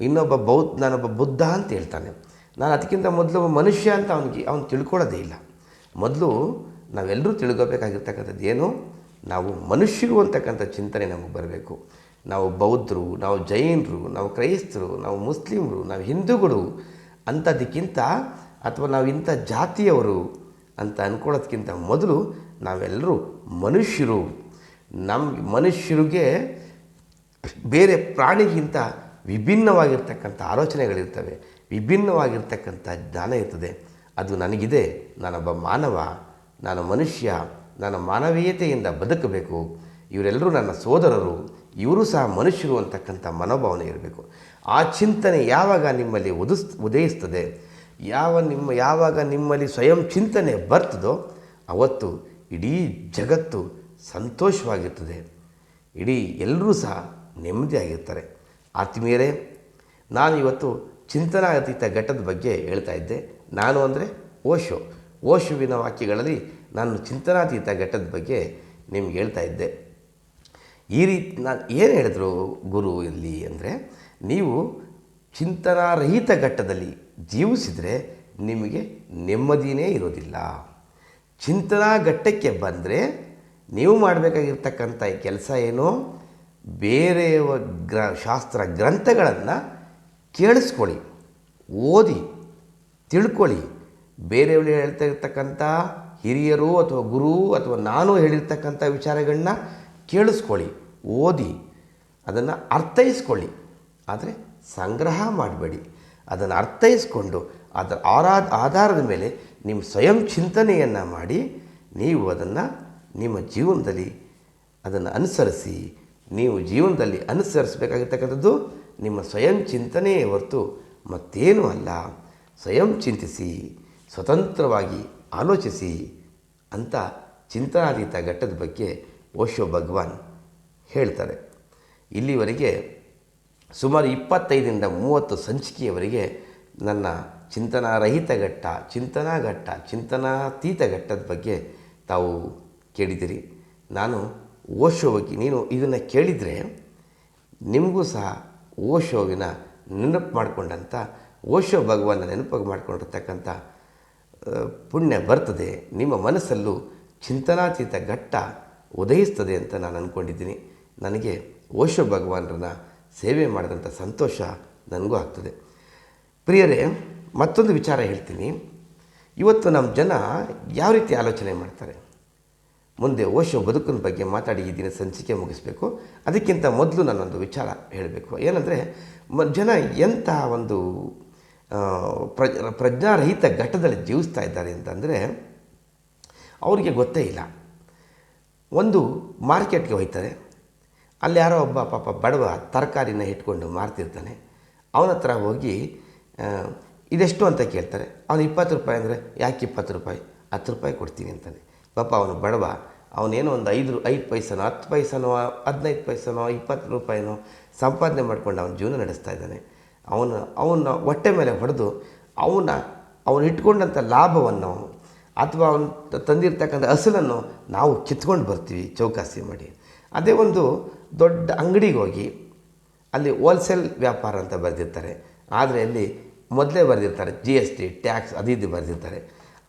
ಇನ್ನೊಬ್ಬ ಬೌದ್ಧ, ನಾನೊಬ್ಬ ಬುದ್ಧ ಅಂತ ಹೇಳ್ತಾನೆ. ನಾನು ಅದಕ್ಕಿಂತ ಮೊದಲು ಮನುಷ್ಯ ಅಂತ ಅವನಿಗೆ, ಅವನು ತಿಳ್ಕೊಳ್ಳೋದೇ ಇಲ್ಲ. ಮೊದಲು ನಾವೆಲ್ಲರೂ ತಿಳ್ಕೋಬೇಕಾಗಿರ್ತಕ್ಕಂಥದ್ದು ಏನು? ನಾವು ಮನುಷ್ಯರು ಅಂತಕ್ಕಂಥ ಚಿಂತನೆ ನಮಗೆ ಬರಬೇಕು. ನಾವು ಬೌದ್ಧರು, ನಾವು ಜೈನರು, ನಾವು ಕ್ರೈಸ್ತರು, ನಾವು ಮುಸ್ಲಿಮರು, ನಾವು ಹಿಂದೂಗಳು ಅಂಥದ್ದಕ್ಕಿಂತ ಅಥವಾ ನಾವು ಇಂಥ ಜಾತಿಯವರು ಅಂತ ಅಂದ್ಕೊಳ್ಳೋದಕ್ಕಿಂತ ಮೊದಲು ನಾವೆಲ್ಲರೂ ಮನುಷ್ಯರು. ನಮ್ಮ ಮನುಷ್ಯರಿಗೆ ಬೇರೆ ಪ್ರಾಣಿಗಿಂತ ವಿಭಿನ್ನವಾಗಿರ್ತಕ್ಕಂಥ ಆಲೋಚನೆಗಳಿರ್ತವೆ, ವಿಭಿನ್ನವಾಗಿರ್ತಕ್ಕಂಥ ಜ್ಞಾನ ಇರ್ತದೆ. ಅದು ನನಗಿದೆ, ನಾನೊಬ್ಬ ಮಾನವ, ನಾನು ಮನುಷ್ಯ, ನಾನು ಮಾನವೀಯತೆಯಿಂದ ಬದುಕಬೇಕು. ಇವರೆಲ್ಲರೂ ನನ್ನ ಸೋದರರು, ಇವರು ಸಹ ಮನುಷ್ಯರು ಅಂತಕ್ಕಂಥ ಮನೋಭಾವನೆ ಇರಬೇಕು. ಆ ಚಿಂತನೆ ಯಾವಾಗ ನಿಮ್ಮಲ್ಲಿ ಉದಿಸ್, ಉದಯಿಸ್ತದೆ? ಯಾವ ನಿಮ್ಮ, ಯಾವಾಗ ನಿಮ್ಮಲ್ಲಿ ಸ್ವಯಂ ಚಿಂತನೆ ಬರ್ತದೋ ಅವತ್ತು ಇಡೀ ಜಗತ್ತು ಸಂತೋಷವಾಗಿರ್ತದೆ. ಇಡೀ ಎಲ್ಲರೂ ಸಹ ನೆಮ್ಮದಿಯಾಗಿರ್ತಾರೆ. ಆತ್ಮೀಯರೇ, ನಾನು ಇವತ್ತು ಚಿಂತನಾತೀತ ಘಟ್ಟದ ಬಗ್ಗೆ ಹೇಳ್ತಾ ಇದ್ದೆ. ನಾನು ಅಂದರೆ ಓಶೋ. ಓಶುವಿನ ವಾಕ್ಯಗಳಲ್ಲಿ ನಾನು ಚಿಂತನಾತೀತ ಘಟ್ಟದ ಬಗ್ಗೆ ನಿಮ್ಗೆ ಹೇಳ್ತಾ ಇದ್ದೆ. ಈ ರೀತಿ ನಾನು ಏನು ಹೇಳಿದ್ರು ಗುರು ಇಲ್ಲಿ ಅಂದರೆ, ನೀವು ಚಿಂತನಾರಹಿತ ಘಟ್ಟದಲ್ಲಿ ಜೀವಿಸಿದರೆ ನಿಮಗೆ ನೆಮ್ಮದಿಯೇ ಇರೋದಿಲ್ಲ. ಚಿಂತನಾ ಘಟ್ಟಕ್ಕೆ ಬಂದರೆ ನೀವು ಮಾಡಬೇಕಾಗಿರ್ತಕ್ಕಂಥ ಕೆಲಸ ಏನು? ಬೇರೆಯವ ಗ್ರ ಶಾಸ್ತ್ರ ಗ್ರಂಥಗಳನ್ನು ಕೇಳಿಸ್ಕೊಳ್ಳಿ, ಓದಿ, ತಿಳ್ಕೊಳ್ಳಿ. ಬೇರೆಯವರು ಹೇಳ್ತಾ ಇರ್ತಕ್ಕಂಥ ಹಿರಿಯರು ಅಥವಾ ಗುರು ಅಥವಾ ನಾನು ಹೇಳಿರ್ತಕ್ಕಂಥ ವಿಚಾರಗಳನ್ನ ಕೇಳಿಸ್ಕೊಳ್ಳಿ, ಓದಿ. ಅದನ್ನು ಅರ್ಥೈಸ್ಕೊಳ್ಳಿ. ಆದರೆ ಸಂಗ್ರಹ ಮಾಡಬೇಡಿ. ಅದನ್ನು ಅರ್ಥೈಸ್ಕೊಂಡು ಅದರ ಆರಾದ ಆಧಾರದ ಮೇಲೆ ನಿಮ್ಮ ಸ್ವಯಂ ಚಿಂತನೆಯನ್ನು ಮಾಡಿ ನೀವು ಅದನ್ನು ನಿಮ್ಮ ಜೀವನದಲ್ಲಿ ಅದನ್ನು ಅನುಸರಿಸಿ ನೀವು ಜೀವನದಲ್ಲಿ ಅನುಸರಿಸಬೇಕಾಗಿರ್ತಕ್ಕಂಥದ್ದು ನಿಮ್ಮ ಸ್ವಯಂ ಚಿಂತನೆಯೇ ಹೊರತು ಮತ್ತೇನೂ ಅಲ್ಲ. ಸ್ವಯಂ ಚಿಂತಿಸಿ, ಸ್ವತಂತ್ರವಾಗಿ ಆಲೋಚಿಸಿ ಅಂತ ಚಿಂತನಾತೀತ ಘಟ್ಟದ ಬಗ್ಗೆ ಓಶೋ ಭಗವಾನ್ ಹೇಳ್ತಾರೆ. ಇಲ್ಲಿವರೆಗೆ ಸುಮಾರು ಇಪ್ಪತ್ತೈದರಿಂದ ಮೂವತ್ತು ಸಂಚಿಕೆಯವರೆಗೆ ನನ್ನ ಚಿಂತನಾರಹಿತ ಘಟ್ಟ, ಚಿಂತನಾ ಘಟ್ಟ, ಚಿಂತನಾತೀತ ಘಟ್ಟದ ಬಗ್ಗೆ ತಾವು ಕೇಳಿದಿರಿ. ನಾನು ಓಶೋ ಬಗ್ಗೆ ನೀನು ಇದನ್ನು ಕೇಳಿದರೆ ನಿಮಗೂ ಸಹ ಓಶೋವಿನ ನೆನಪು ಮಾಡಿಕೊಂಡಂಥ ಓಶೋ ಭಗವಾನ ನೆನಪು ಮಾಡಿಕೊಂಡಿರ್ತಕ್ಕಂಥ ಪುಣ್ಯ ಬರ್ತದೆ, ನಿಮ್ಮ ಮನಸ್ಸಲ್ಲೂ ಚಿಂತನಾತೀತ ಘಟ್ಟ ಉದಯಿಸ್ತದೆ ಅಂತ ನಾನು ಅಂದ್ಕೊಂಡಿದ್ದೀನಿ ನನಗೆ ಓಶೋ ಭಗವಾನರನ್ನ ಸೇವೆ ಮಾಡಿದಂಥ ಸಂತೋಷ ನನಗೂ ಆಗ್ತದೆ. ಪ್ರಿಯರೇ, ಮತ್ತೊಂದು ವಿಚಾರ ಹೇಳ್ತೀನಿ. ಇವತ್ತು ನಮ್ಮ ಜನ ಯಾವ ರೀತಿ ಆಲೋಚನೆ ಮಾಡ್ತಾರೆ? ಮುಂದೆ ಓಶೋ ಬದುಕಿನ ಬಗ್ಗೆ ಮಾತಾಡಿ ಈ ದಿನ ಸಂಚಿಕೆ ಮುಗಿಸ್ಬೇಕು. ಅದಕ್ಕಿಂತ ಮೊದಲು ನಾನೊಂದು ವಿಚಾರ ಹೇಳಬೇಕು. ಏನಂದರೆ, ಮ, ಜನ ಎಂಥ ಒಂದು ಪ್ರಜ್ ಪ್ರಜ್ಞಾರಹಿತ ಘಟ್ಟದಲ್ಲಿ ಜೀವಿಸ್ತಾ ಇದ್ದಾರೆ ಅಂತಂದರೆ, ಅವರಿಗೆ ಗೊತ್ತೇ ಇಲ್ಲ. ಒಂದು ಮಾರ್ಕೆಟ್ಗೆ ಹೋಗ್ತಾರೆ. ಅಲ್ಲಿ ಯಾರೋ ಒಬ್ಬ ಪಾಪ ಬಡವ ತರಕಾರಿನ ಇಟ್ಕೊಂಡು ಮಾರ್ತಿರ್ತಾನೆ. ಅವನ ಹತ್ರ ಹೋಗಿ ಇದೆಷ್ಟು ಅಂತ ಕೇಳ್ತಾರೆ. ಅವನು ಇಪ್ಪತ್ತು ರೂಪಾಯಿ ಅಂದರೆ, ಯಾಕೆ ಇಪ್ಪತ್ತು ರೂಪಾಯಿ? ಹತ್ತು ರೂಪಾಯಿ ಕೊಡ್ತೀನಿ ಅಂತಾನೆ. ಪಾಪ ಅವನು ಬಡವ, ಅವನೇನೋ ಒಂದು ಐದು ಐದು ಪೈಸನೋ, ಹತ್ತು ಪೈಸನೋ, ಹದಿನೈದು ಪೈಸನೋ, ಇಪ್ಪತ್ತು ರೂಪಾಯಿನೋ ಸಂಪಾದನೆ ಮಾಡ್ಕೊಂಡು ಅವನ ಜೀವನ ನಡೆಸ್ತಾ ಇದ್ದಾನೆ. ಅವನು, ಅವನ ಹೊಟ್ಟೆ ಮೇಲೆ ಹೊಡೆದು ಅವನ, ಅವನು ಇಟ್ಕೊಂಡಂಥ ಲಾಭವನ್ನು ಅಥವಾ ಅವನು ತಂದಿರ್ತಕ್ಕಂಥ ಹಸಲನ್ನು ನಾವು ಕಿತ್ಕೊಂಡು ಬರ್ತೀವಿ, ಚೌಕಾಸಿ ಮಾಡಿ. ಅದೇ ಒಂದು ದೊಡ್ಡ ಅಂಗಡಿಗೆ ಹೋಗಿ ಅಲ್ಲಿ ಹೋಲ್ಸೇಲ್ ವ್ಯಾಪಾರ ಅಂತ ಬರೆದಿರ್ತಾರೆ. ಆದರೆ ಅಲ್ಲಿ ಮೊದಲೇ ಬರೆದಿರ್ತಾರೆ ಜಿ ಎಸ್ ಟಿ ಟ್ಯಾಕ್ಸ್ ಅದು ಇದು ಬರೆದಿರ್ತಾರೆ.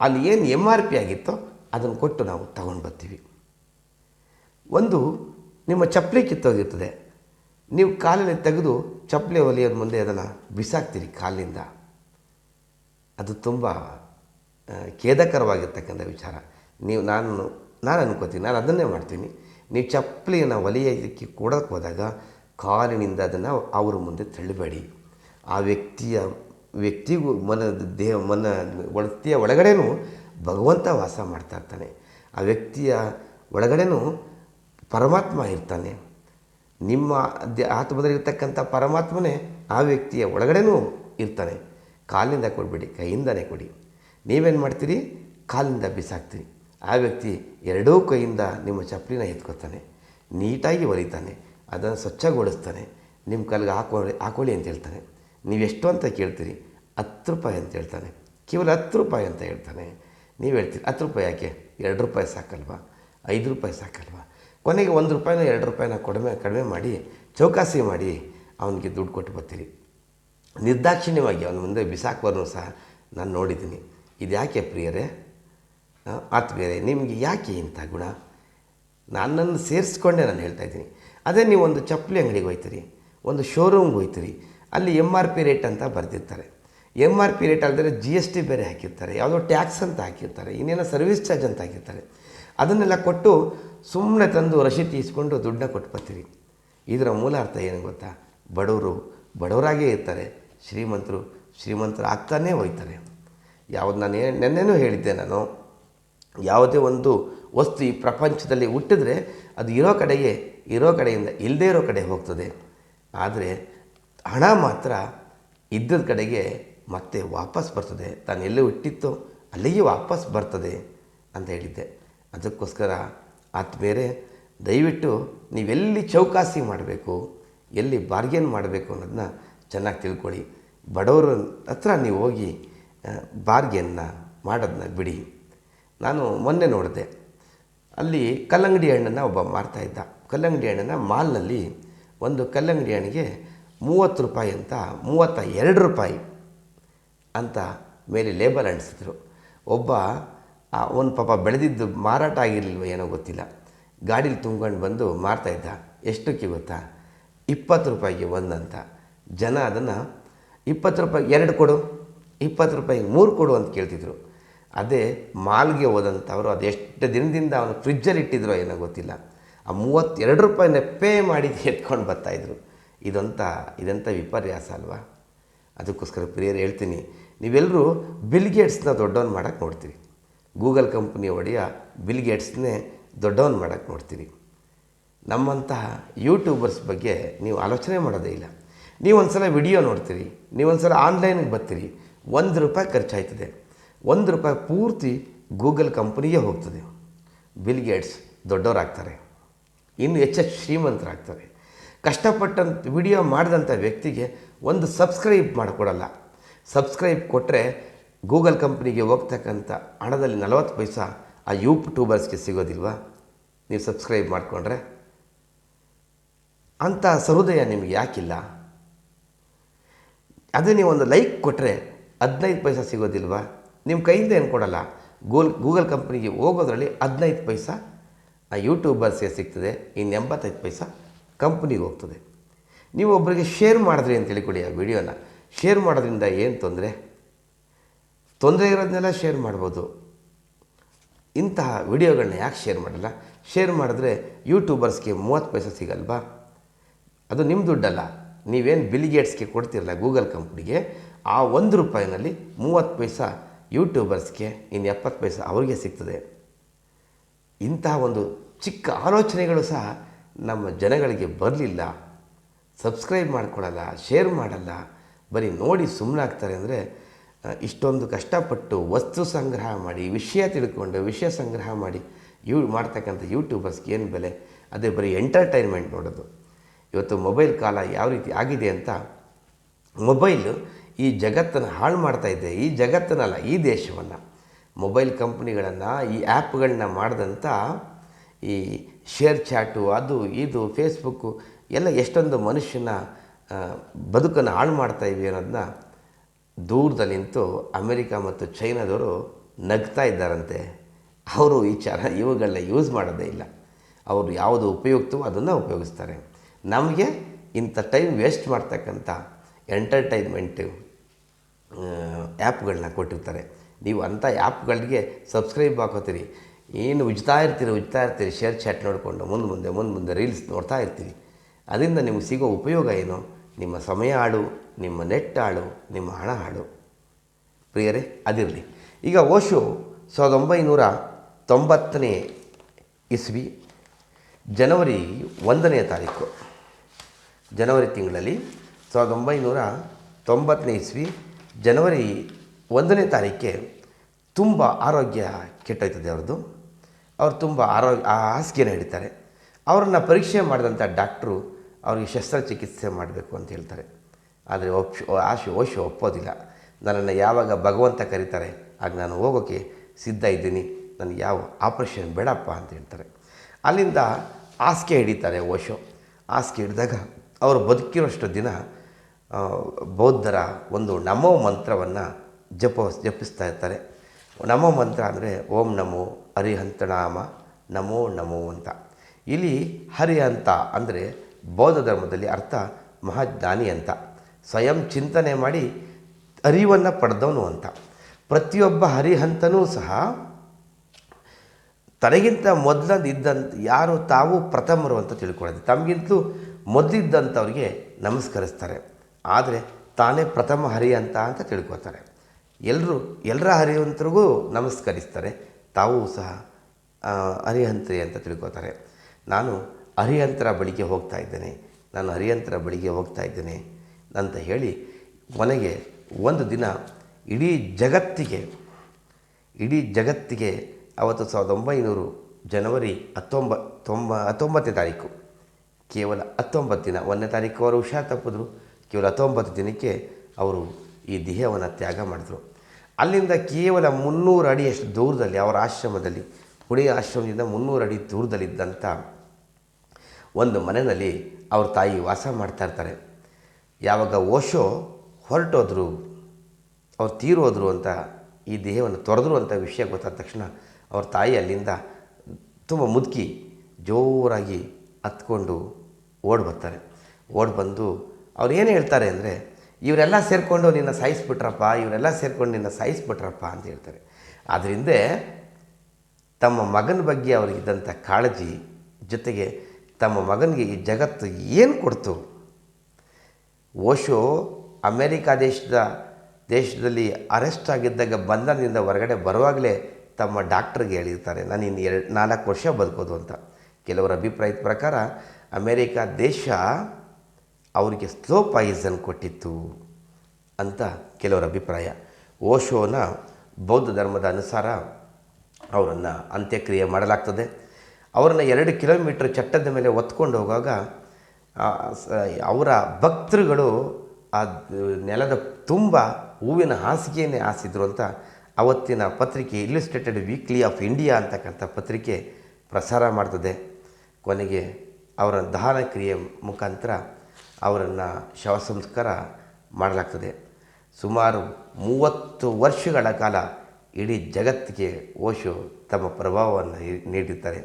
ಅಲ್ಲಿ ಏನು ಎಂ ಆರ್ ಪಿ ಆಗಿತ್ತೋ ಅದನ್ನು ಕೊಟ್ಟು ನಾವು ತಗೊಂಡು ಬರ್ತೀವಿ. ಒಂದು ನಿಮ್ಮ ಚಪ್ಪಲಿ ಕಿತ್ತೋಗಿರ್ತದೆ. ನೀವು ಕಾಲಲ್ಲಿ ತೆಗೆದು ಚಪ್ಪಲಿ ಒಲಿಯೋದ ಮುಂದೆ ಅದನ್ನು ಬಿಸಾಕ್ತೀರಿ ಕಾಲಿಂದ ಅದು ತುಂಬ ಖೇದಕರವಾಗಿರ್ತಕ್ಕಂಥ ವಿಚಾರ. ನೀವು ನಾನು ನಾನು ಅನ್ಕೋತೀನಿ, ನಾನು ಅದನ್ನೇ ಮಾಡ್ತೀನಿ. ನೀವು ಚಪ್ಪಲಿಯನ್ನು ಒಲಿಯೋದಕ್ಕೆ ಕೊಡೋಕ್ಕೆ ಹೋದಾಗ ಕಾಲಿನಿಂದ ಅದನ್ನು ಅವರ ಮುಂದೆ ತಳ್ಳಬೇಡಿ. ಆ ವ್ಯಕ್ತಿಯ, ವ್ಯಕ್ತಿಗೂ ಮನ, ದೇಹ, ಮನ ವ್ಯಕ್ತಿಯ ಒಳಗಡೆನೂ ಭಗವಂತ ವಾಸ ಮಾಡ್ತಾ ಇರ್ತಾನೆ. ಆ ವ್ಯಕ್ತಿಯ ಒಳಗಡೆನೂ ಪರಮಾತ್ಮ ಇರ್ತಾನೆ. ನಿಮ್ಮ ಆತ್ಮದಲ್ಲಿರ್ತಕ್ಕಂಥ ಪರಮಾತ್ಮನೇ ಆ ವ್ಯಕ್ತಿಯ ಒಳಗಡೆನೂ ಇರ್ತಾನೆ. ಕಾಲಿಂದ ಕೊಡಬೇಡಿ, ಕೈಯಿಂದನೇ ಕೊಡಿ. ನೀವೇನು ಮಾಡ್ತೀರಿ? ಕಾಲಿಂದ ಬಿಸಾಕ್ತೀರಿ. ಆ ವ್ಯಕ್ತಿ ಎರಡೂ ಕೈಯಿಂದ ನಿಮ್ಮ ಚಪ್ಪಲಿನ ಎತ್ಕೋತಾನೆ, ನೀಟಾಗಿ ಹೊಲಿತಾನೆ ಅದನ್ನು ಸ್ವಚ್ಛಗೊಳಿಸ್ತಾನೆ ನಿಮ್ಮ ಕಾಲಿಗೆ ಹಾಕೊಳ್ಳಿ ಹಾಕೊಳ್ಳಿ ಅಂತ ಹೇಳ್ತಾನೆ. ನೀವು ಎಷ್ಟು ಅಂತ ಕೇಳ್ತೀರಿ? ಹತ್ತು ರೂಪಾಯಿ ಅಂತ ಹೇಳ್ತಾನೆ. ಕೇವಲ ಹತ್ತು ರೂಪಾಯಿ ಅಂತ ಹೇಳ್ತಾನೆ. ನೀವು ಹೇಳ್ತೀರಿ, ಹತ್ತು ರೂಪಾಯಿ ಯಾಕೆ? ಎರಡು ರೂಪಾಯಿ ಸಾಕಲ್ವಾ? ಐದು ರೂಪಾಯಿ ಸಾಕಲ್ವಾ? ಕೊನೆಗೆ ಒಂದು ರೂಪಾಯಿನ ಎರಡು ರೂಪಾಯಿನ ಕಡಿಮೆ ಕಡಿಮೆ ಮಾಡಿ, ಚೌಕಾಸಿ ಮಾಡಿ ಅವನಿಗೆ ದುಡ್ಡು ಕೊಟ್ಟು ಬರ್ತೀರಿ. ನಿರ್ದಾಕ್ಷಿಣ್ಯವಾಗಿ ಅವನ ಮುಂದೆ ಬಿಸಾಕುವನು ಸಹ ನಾನು ನೋಡಿದ್ದೀನಿ. ಇದು ಯಾಕೆ ಪ್ರಿಯರೇ? ಆತ್ಮೀಯರೇ ನಿಮಗೆ ಯಾಕೆ ಇಂಥ ಗುಣ? ನನ್ನನ್ನು ಸೇರಿಸ್ಕೊಂಡೆ ನಾನು ಹೇಳ್ತಾ ಇದ್ದೀನಿ. ಅದೇ ನೀವು ಒಂದು ಚಪ್ಪಲಿ ಅಂಗಡಿಗೆ ಹೋಗ್ತೀರಿ ಒಂದು ಶೋರೂಮ್ಗೆ ಹೋಗ್ತೀರಿ ಅಲ್ಲಿ ಎಂ ಆರ್ ಪಿ ರೇಟ್ ಅಂತ ಬರೆದಿರ್ತಾರೆ. ಎಂ ಆರ್ ಪಿ ರೇಟ್ ಅಲ್ಲದೆ ಜಿ ಎಸ್ ಟಿ ಬೇರೆ ಹಾಕಿರ್ತಾರೆ, ಯಾವುದೋ ಟ್ಯಾಕ್ಸ್ ಅಂತ ಹಾಕಿರ್ತಾರೆ, ಇನ್ನೇನೋ ಸರ್ವಿಸ್ ಚಾರ್ಜ್ ಅಂತ ಹಾಕಿರ್ತಾರೆ. ಅದನ್ನೆಲ್ಲ ಕೊಟ್ಟು ಸುಮ್ಮನೆ ತಂದು ರಶೀದಿ ಇಸ್ಕೊಂಡು ದುಡ್ಡನ್ನ ಕೊಟ್ಟು ಬರ್ತೀರಿ. ಇದರ ಮೂಲ ಅರ್ಥ ಏನು ಗೊತ್ತಾ? ಬಡವರು ಬಡವರಾಗೇ ಇರ್ತಾರೆ, ಶ್ರೀಮಂತರು ಶ್ರೀಮಂತರು ಆಗ್ತಾನೇ ಹೋಗ್ತಾರೆ. ಯಾವುದು ನಾನು ನೆನ್ನೆನೂ ಹೇಳಿದ್ದೆ ನಾನು ಯಾವುದೇ ಒಂದು ವಸ್ತು ಈ ಪ್ರಪಂಚದಲ್ಲಿ ಹುಟ್ಟಿದ್ರೆ ಅದು ಇರೋ ಕಡೆಗೆ ಇರೋ ಕಡೆಯಿಂದ ಇಲ್ಲದೇ ಇರೋ ಕಡೆ ಹೋಗ್ತದೆ. ಆದರೆ ಹಣ ಮಾತ್ರ ಇದ್ದದ ಕಡೆಗೆ ಮತ್ತೆ ವಾಪಸ್ ಬರ್ತದೆ. ತಾನು ಎಲ್ಲೇ ಹುಟ್ಟಿತ್ತೋ ಅಲ್ಲಿಗೆ ವಾಪಸ್ ಬರ್ತದೆ ಅಂತ ಹೇಳಿದ್ದೆ. ಅದಕ್ಕೋಸ್ಕರ ಆತ್ಮೇರೆ ದಯವಿಟ್ಟು ನೀವೆಲ್ಲಿ ಚೌಕಾಸಿ ಮಾಡಬೇಕು, ಎಲ್ಲಿ ಬಾರ್ಗೇನ್ ಮಾಡಬೇಕು ಅನ್ನೋದನ್ನ ಚೆನ್ನಾಗಿ ತಿಳ್ಕೊಳ್ಳಿ. ಬಡವರ ಹತ್ರ ನೀವು ಹೋಗಿ ಬಾರ್ಗೇನ್ನ ಮಾಡೋದನ್ನ ಬಿಡಿ. ನಾನು ಮೊನ್ನೆ ನೋಡಿದೆ. ಅಲ್ಲಿ ಕಲ್ಲಂಗಡಿ ಹಣ್ಣನ್ನು ಒಬ್ಬ ಮಾರ್ತಾಯಿದ್ದ ಕಲ್ಲಂಗಡಿ ಹಣ್ಣನ್ನು ಮಾಲ್ನಲ್ಲಿ ಒಂದು ಕಲ್ಲಂಗಡಿ ಹಣ್ಣಿಗೆ ಮೂವತ್ತು ರೂಪಾಯಿ ಅಂತ ಮೂವತ್ತ ಎರಡು ರೂಪಾಯಿ ಅಂತ ಮೇಲೆ ಲೇಬಲ್ ಅಂಟಿಸಿದ್ರು ಒಬ್ಬ ಒಂದು ಪಾಪ ಬೆಳೆದಿದ್ದು ಮಾರಾಟ ಆಗಿರಲಿಲ್ವ ಏನೋ ಗೊತ್ತಿಲ್ಲ. ಗಾಡೀಲಿ ತುಂಬ್ಕೊಂಡು ಬಂದು ಮಾರ್ತಾಯಿದ್ದ ಎಷ್ಟಕ್ಕೆ ಗೊತ್ತಾ? ಇಪ್ಪತ್ತು ರೂಪಾಯಿಗೆ ಒಂದಂತ ಜನ ಅದನ್ನು, ಇಪ್ಪತ್ತು ರೂಪಾಯಿ ಎರಡು ಕೊಡು, ಇಪ್ಪತ್ತು ರೂಪಾಯಿಗೆ ಮೂರು ಕೊಡು ಅಂತ ಕೇಳ್ತಿದ್ರು. ಅದೇ ಮಾಲ್ಗೆ ಹೋದಂಥವರು ಅದೆಷ್ಟು ದಿನದಿಂದ ಅವನು ಫ್ರಿಜ್ಜಲ್ಲಿ ಇಟ್ಟಿದ್ರೋ ಏನೋ ಗೊತ್ತಿಲ್ಲ. ಆ ಮೂವತ್ತೆರಡು ರೂಪಾಯಿನ ಪೇ ಮಾಡಿ ಎತ್ಕೊಂಡು ಬರ್ತಾಯಿದ್ರು ಇದಂಥ ಇದಂಥ ವಿಪರ್ಯಾಸ ಅಲ್ವಾ? ಅದಕ್ಕೋಸ್ಕರ ಪ್ರಿಯರು, ಹೇಳ್ತೀನಿ ನೀವೆಲ್ಲರೂ ಬಿಲ್ ಗೇಟ್ಸ್ನ ದೊಡ್ಡವನ್ ಮಾಡೋಕ್ಕೆ ನೋಡ್ತೀರಿ. ಗೂಗಲ್ ಕಂಪ್ನಿ ಒಡೆಯ ಬಿಲ್ ಗೇಟ್ಸ್ನೇ ದೊಡ್ಡವನ್ ಮಾಡೋಕ್ಕೆ ನೋಡ್ತೀರಿ. ನಮ್ಮಂತಹ ಯೂಟ್ಯೂಬರ್ಸ್ ಬಗ್ಗೆ ನೀವು ಆಲೋಚನೆ ಮಾಡೋದೇ ಇಲ್ಲ. ನೀವೊಂದು ಸಲ ವಿಡಿಯೋ ನೋಡ್ತೀರಿ ನೀವೊಂದು ಸಲ ಆನ್ಲೈನಿಗೆ ಬರ್ತೀರಿ, ಒಂದು ರೂಪಾಯಿ ಖರ್ಚಾಯ್ತದೆ. ಒಂದು ರೂಪಾಯಿ ಪೂರ್ತಿ ಗೂಗಲ್ ಕಂಪ್ನಿಗೆ ಹೋಗ್ತದೆ. ಬಿಲ್ ಗೇಟ್ಸ್ ದೊಡ್ಡವರಾಗ್ತಾರೆ. ಇನ್ನು ಹೆಚ್ಚೆಚ್ಚು ಶ್ರೀಮಂತರಾಗ್ತಾರೆ. ಕಷ್ಟಪಟ್ಟಂಥ ವಿಡಿಯೋ ಮಾಡಿದಂಥ ವ್ಯಕ್ತಿಗೆ ಒಂದು ಸಬ್ಸ್ಕ್ರೈಬ್ ಮಾಡಿಕೊಡಲ್ಲ. ಸಬ್ಸ್ಕ್ರೈಬ್ ಕೊಟ್ಟರೆ ಗೂಗಲ್ ಕಂಪ್ನಿಗೆ ಹೋಗ್ತಕ್ಕಂಥ ಹಣದಲ್ಲಿ ನಲವತ್ತು ಪೈಸಾ ಆ ಯೂಟ್ಯೂಬರ್ಸ್ಗೆ ಸಿಗೋದಿಲ್ವಾ? ನೀವು ಸಬ್ಸ್ಕ್ರೈಬ್ ಮಾಡಿಕೊಂಡ್ರೆ? ಅಂಥ ಸಹೃದಯ ನಿಮಗೆ ಯಾಕಿಲ್ಲ? ಅದೇ ನೀವು ಒಂದು ಲೈಕ್ ಕೊಟ್ಟರೆ ಹದಿನೈದು ಪೈಸಾ ಸಿಗೋದಿಲ್ವಾ? ನಿಮ್ಮ ಕೈಯಿಂದ ಏನು ಕೊಡಲ್ಲ. ಗೂಲ್, ಗೂಗಲ್ ಕಂಪ್ನಿಗೆ ಹೋಗೋದ್ರಲ್ಲಿ ಹದಿನೈದು ಪೈಸಾ ಆ ಯೂಟ್ಯೂಬರ್ಸ್ಗೆ ಸಿಗ್ತದೆ, ಇನ್ನು ಎಂಬತ್ತೈದು ಪೈಸಾ ಕಂಪ್ನಿಗೆ ಹೋಗ್ತದೆ. ನೀವು ಒಬ್ಬರಿಗೆ ಶೇರ್ ಮಾಡಿದ್ರಿ ಅಂತ ತಿಳ್ಕೊಳ್ಳಿ ಆ ವಿಡಿಯೋನ. ಶೇರ್ ಮಾಡೋದ್ರಿಂದ ಏನು ತೊಂದರೆ? ತೊಂದರೆ ಇರೋದನ್ನೆಲ್ಲ ಶೇರ್ ಮಾಡ್ಬೋದು. ಇಂತಹ ವಿಡಿಯೋಗಳನ್ನ ಯಾಕೆ ಶೇರ್ ಮಾಡಲ್ಲ? ಶೇರ್ ಮಾಡಿದ್ರೆ ಯೂಟ್ಯೂಬರ್ಸ್ಗೆ ಮೂವತ್ತು ಪೈಸೆ ಸಿಗಲ್ವಾ? ಅದು ನಿಮ್ಮ ದುಡ್ಡಲ್ಲ. ನೀವೇನು ಬಿಲ್ ಗೇಟ್ಸ್ಗೆ ಕೊಡ್ತಿರಲ್ಲ ಗೂಗಲ್ ಕಂಪ್ನಿಗೆ, ಆ ಒಂದು ರೂಪಾಯಿನಲ್ಲಿ ಮೂವತ್ತು ಪೈಸಾ ಯೂಟ್ಯೂಬರ್ಸ್ಗೆ ಇನ್ನು ಎಪ್ಪತ್ತು ಪೈಸೆ ಅವ್ರಿಗೆ ಸಿಗ್ತದೆ. ಇಂತಹ ಒಂದು ಚಿಕ್ಕ ಆಲೋಚನೆಗಳು ಸಹ ನಮ್ಮ ಜನಗಳಿಗೆ ಬರಲಿಲ್ಲ. ಸಬ್ಸ್ಕ್ರೈಬ್ ಮಾಡ್ಕೊಳ್ಳಲ್ಲ, ಶೇರ್ ಮಾಡಲ್ಲ, ಬರೀ ನೋಡಿ ಸುಮ್ಮನಾಗ್ತಾರೆ ಅಂದರೆ ಇಷ್ಟೊಂದು ಕಷ್ಟಪಟ್ಟು ವಸ್ತು ಸಂಗ್ರಹ ಮಾಡಿ, ವಿಷಯ ತಿಳ್ಕೊಂಡು ವಿಷಯ ಸಂಗ್ರಹ ಮಾಡಿ ಯೂ, ಮಾಡ್ತಕ್ಕಂಥ ಯೂಟ್ಯೂಬರ್ಸ್ಗೆ ಏನು ಬೆಲೆ? ಅದೇ ಬರೀ ಎಂಟರ್ಟೈನ್ಮೆಂಟ್ ನೋಡೋದು. ಇವತ್ತು ಮೊಬೈಲ್ ಕಾಲ ಯಾವ ರೀತಿ ಆಗಿದೆ ಅಂತ, ಮೊಬೈಲು ಈ ಜಗತ್ತನ್ನು ಹಾಳು ಮಾಡ್ತಾ ಇದೆ, ಈ ಜಗತ್ತನ್ನಲ್ಲ ಈ ದೇಶವನ್ನು. ಮೊಬೈಲ್ ಕಂಪ್ನಿಗಳನ್ನು, ಈ ಆ್ಯಪ್ಗಳನ್ನ ಮಾಡಿದಂಥ ಈ ಶೇರ್ ಚಾಟು, ಅದು ಇದು ಫೇಸ್ಬುಕ್ಕು ಎಲ್ಲ ಎಷ್ಟೊಂದು ಮನುಷ್ಯನ ಬದುಕನ್ನು ಹಾಳು ಮಾಡ್ತಾ ಇವೆ ಅನ್ನೋದನ್ನ ದೂರದಲ್ಲಿ ನಿಂತು ಅಮೆರಿಕ ಮತ್ತು ಚೈನಾದವರು ನಗ್ತಾ ಇದ್ದಾರಂತೆ. ಅವರು ಈ ಚರ ಇವುಗಳನ್ನ ಯೂಸ್ ಮಾಡೋದೇ ಇಲ್ಲ. ಅವರು ಯಾವುದು ಉಪಯುಕ್ತವೋ ಅದನ್ನು ಉಪಯೋಗಿಸ್ತಾರೆ. ನಮಗೆ ಇಂಥ ಟೈಮ್ ವೇಸ್ಟ್ ಮಾಡ್ತಕ್ಕಂಥ ಎಂಟರ್ಟೈನ್ಮೆಂಟು ಆ್ಯಪ್ಗಳನ್ನ ಕೊಟ್ಟಿರ್ತಾರೆ. ನೀವು ಅಂಥ ಆ್ಯಪ್ಗಳಿಗೆ ಸಬ್ಸ್ಕ್ರೈಬ್ ಹಾಕೋತೀರಿ. ಏನು ಉಜ್ತಾ ಇರ್ತೀರಿ ಉಜ್ತಾ ಇರ್ತೀರಿ. ಶೇರ್ ಚಾಟ್ ನೋಡಿಕೊಂಡು ಮುಂದೆ ಮುಂದೆ ಮುಂದೆ ಮುಂದೆ ರೀಲ್ಸ್ ನೋಡ್ತಾ ಇರ್ತೀರಿ. ಅದರಿಂದ ನಿಮಗೆ ಸಿಗೋ ಉಪಯೋಗ ಏನು? ನಿಮ್ಮ ಸಮಯ ಹಾಳು ನಿಮ್ಮ ನೆಟ್ ಹಾಳು ನಿಮ್ಮ ಹಣ ಹಾಳು ಪ್ರಿಯರೇ, ಅದಿರಲಿ. ಈಗ ಓಶೋ ಸಾವಿರದ ಒಂಬೈನೂರ ತೊಂಬತ್ತನೇ ಇಸ್ವಿ, ಜನವರಿ ಒಂದನೇ ತಾರೀಕು. ಜನವರಿ ತಿಂಗಳಲ್ಲಿ ಸಾವಿರದ ಒಂಬೈನೂರ ತೊಂಬತ್ತನೇ ಇಸ್ವಿ ಜನವರಿ ಒಂದನೇ ತಾರೀಕಿಗೆ ತುಂಬ ಆರೋಗ್ಯ ಕೆಟ್ಟೋಯ್ತದೆ ಅವ್ರದ್ದು. ಅವ್ರು ತುಂಬ ಆರೋಗ್ಯ, ಆ ಹಾಸಿಗೆನ ಹಿಡಿತಾರೆ. ಅವರನ್ನು ಪರೀಕ್ಷೆ ಮಾಡಿದಂಥ ಡಾಕ್ಟ್ರು ಅವ್ರಿಗೆ ಶಸ್ತ್ರಚಿಕಿತ್ಸೆ ಮಾಡಬೇಕು ಅಂತ ಹೇಳ್ತಾರೆ. ಆದರೆ ಒಪ್ ಆಶು, ಓಶು ಒಪ್ಪೋದಿಲ್ಲ. ನನ್ನನ್ನು ಯಾವಾಗ ಭಗವಂತ ಕರೀತಾರೆ, ಆಗ ನಾನು ಹೋಗೋಕ್ಕೆ ಸಿದ್ಧ ಇದ್ದೀನಿ. ನನಗೆ ಯಾವ ಆಪ್ರೇಷನ್ ಬೇಡಪ್ಪ ಅಂತ ಹೇಳ್ತಾರೆ. ಅಲ್ಲಿಂದ ಹಾಸಿಗೆ ಹಿಡಿತಾರೆ ಓಶೋ. ಹಾಸಿಗೆ ಹಿಡಿದಾಗ ಅವರು ಬದುಕಿರೋಷ್ಟು ದಿನ ಬೌದ್ಧರ ಒಂದು ನಮೋ ಮಂತ್ರವನ್ನು ಜಪ, ಜಪಿಸ್ತಾ ಇರ್ತಾರೆ. ನಮೋ ಮಂತ್ರ ಅಂದರೆ ಓಂ ನಮೋ ಹರಿಹಂತನಾಮ ನಮೋ ನಮೋ ಅಂತ. ಇಲ್ಲಿ ಹರಿಹಂತ ಅಂದರೆ ಬೌದ್ಧ ಧರ್ಮದಲ್ಲಿ ಅರ್ಥ ಮಹಾಜ್ಞಾನಿ ಅಂತ. ಸ್ವಯಂ ಚಿಂತನೆ ಮಾಡಿ ಅರಿವನ್ನು ಪಡೆದವನು ಅಂತ. ಪ್ರತಿಯೊಬ್ಬ ಹರಿಹಂತನೂ ಸಹ ತನಗಿಂತ ಮೊದಲದಿದ್ದಂಥ ಯಾರು ತಾವು ಪ್ರಥಮರು ಅಂತ ತಿಳ್ಕೊಳ್ಳೋದು. ತಮಗಿಂತಲೂ ಮೊದಲಿದ್ದಂಥವ್ರಿಗೆ ನಮಸ್ಕರಿಸ್ತಾರೆ. ಆದರೆ ತಾನೇ ಪ್ರಥಮ ಹರಿ ಅಂತ ಅಂತ ತಿಳ್ಕೊತಾರೆ. ಎಲ್ಲರೂ ಎಲ್ಲರ ಹರಿಹಂತರಿಗೂ ನಮಸ್ಕರಿಸ್ತಾರೆ. ತಾವೂ ಸಹ ಹರಿಹಂತ್ರಿ ಅಂತ ತಿಳ್ಕೊತಾರೆ. ನಾನು ಹರಿಹಂತರ ಬಳಿಗೆ ಹೋಗ್ತಾ ಇದ್ದೇನೆ. ನಾನು ಹರಿಹಂತರ ಬಳಿಗೆ ಹೋಗ್ತಾ ಇದ್ದೇನೆ ಅಂತ ಹೇಳಿ ಕೊನೆಗೆ ಒಂದು ದಿನ ಇಡೀ ಜಗತ್ತಿಗೆ ಇಡೀ ಜಗತ್ತಿಗೆ ಅವತ್ತು ಸಾವಿರದ ಒಂಬೈನೂರು ಜನವರಿ ಹತ್ತೊಂಬ, ತೊಂಬ, ಹತ್ತೊಂಬತ್ತನೇ ತಾರೀಕು, ಕೇವಲ ಹತ್ತೊಂಬತ್ತು ದಿನ, ಒಂದನೇ ತಾರೀಕು ಅವರು ಹುಷಾರು ತಪ್ಪಿದ್ರು. ಕೇವಲ ಹತ್ತೊಂಬತ್ತು ದಿನಕ್ಕೆ ಅವರು ಈ ದೇಹವನ್ನು ತ್ಯಾಗ ಮಾಡಿದ್ರು. ಅಲ್ಲಿಂದ ಕೇವಲ ಮುನ್ನೂರು ಅಡಿಯಷ್ಟು ದೂರದಲ್ಲಿ, ಅವರ ಆಶ್ರಮದಲ್ಲಿ ಹುಳಿ ಆಶ್ರಮದಿಂದ ಮುನ್ನೂರು ಅಡಿ ದೂರದಲ್ಲಿದ್ದಂಥ ಒಂದು ಮನೆಯಲ್ಲಿ ಅವ್ರ ತಾಯಿ ವಾಸ ಮಾಡ್ತಾ ಇರ್ತಾರೆ. ಯಾವಾಗ ಓಶೋ ಹೊರಟೋದ್ರು, ಅವ್ರು ತೀರೋದ್ರು ಅಂತ, ಈ ದೇಹವನ್ನು ತೊರೆದ್ರು ಅಂತ ವಿಷಯ ಗೊತ್ತಾದ ತಕ್ಷಣ ಅವ್ರ ತಾಯಿ ಅಲ್ಲಿಂದ ತುಂಬ ಮುದುಕಿ ಜೋರಾಗಿ ಹತ್ಕೊಂಡು ಓಡಿ ಬರ್ತಾರೆ. ಓಡಿ ಅವ್ರು ಏನು ಹೇಳ್ತಾರೆ ಅಂದರೆ, ಇವರೆಲ್ಲ ಸೇರಿಕೊಂಡು ನಿನ್ನ ಸಾಯಿಸ್ಬಿಟ್ರಪ್ಪ, ಇವರೆಲ್ಲ ಸೇರಿಕೊಂಡು ನಿನ್ನ ಸಾಯಿಸ್ಬಿಟ್ರಪ್ಪ ಅಂತ ಹೇಳ್ತಾರೆ. ಅದರಿಂದ ತಮ್ಮ ಮಗನ ಬಗ್ಗೆ ಅವ್ರಿಗಿದ್ದಂಥ ಕಾಳಜಿ ಜೊತೆಗೆ ತಮ್ಮ ಮಗನಿಗೆ ಈ ಜಗತ್ತು ಏನು ಕೊಡ್ತು? ಓಶೋ ಅಮೇರಿಕಾ ದೇಶದ, ದೇಶದಲ್ಲಿ ಅರೆಸ್ಟ್ ಆಗಿದ್ದಾಗ ಬಂಧನದಿಂದ ಹೊರಗಡೆ ಬರುವಾಗಲೇ ತಮ್ಮ ಡಾಕ್ಟ್ರಿಗೆ ಹೇಳಿರ್ತಾರೆ, ನಾನು ಇನ್ನು ಎರಡು ನಾಲ್ಕು ವರ್ಷ ಬದುಕೋದು ಅಂತ. ಕೆಲವರ ಅಭಿಪ್ರಾಯದ ಪ್ರಕಾರ ಅಮೇರಿಕಾ ದೇಶ ಅವರಿಗೆ ಸ್ಲೋ ಪಾಯಿಸನ್ ಕೊಟ್ಟಿತ್ತು ಅಂತ ಕೆಲವರ ಅಭಿಪ್ರಾಯ. ಓಶೋನ ಬೌದ್ಧ ಧರ್ಮದ ಅನುಸಾರ ಅವರನ್ನು ಅಂತ್ಯಕ್ರಿಯೆ ಮಾಡಲಾಗ್ತದೆ. ಅವರನ್ನು ಎರಡು ಕಿಲೋಮೀಟ್ರ್ ಚಟ್ಟದ ಮೇಲೆ ಒತ್ಕೊಂಡು ಹೋಗುವಾಗ ಅವರ ಭಕ್ತರುಗಳು ಆ ನೆಲದ ತುಂಬ ಹೂವಿನ ಹಾಸಿಗೆಯನ್ನೇ ಹಾಸಿದ್ರು ಅಂತ ಅವತ್ತಿನ ಪತ್ರಿಕೆ ಇಲ್ಲಿಸ್ಟ್ರೇಟೆಡ್ ವೀಕ್ಲಿ ಆಫ್ ಇಂಡಿಯಾ ಅಂತಕ್ಕಂಥ ಪತ್ರಿಕೆ ಪ್ರಸಾರ ಮಾಡ್ತದೆ. ಕೊನೆಗೆ ಅವರ ದಹನ ಕ್ರಿಯೆ ಮುಖಾಂತರ ಅವರನ್ನು ಶವ ಸಂಸ್ಕಾರ ಮಾಡಲಾಗ್ತದೆ. ಸುಮಾರು ಮೂವತ್ತು ವರ್ಷಗಳ ಕಾಲ ಇಡೀ ಜಗತ್ತಿಗೆ ಓಶೋ ತಮ್ಮ ಪ್ರಭಾವವನ್ನು ನೀಡಿದ್ದಾರೆ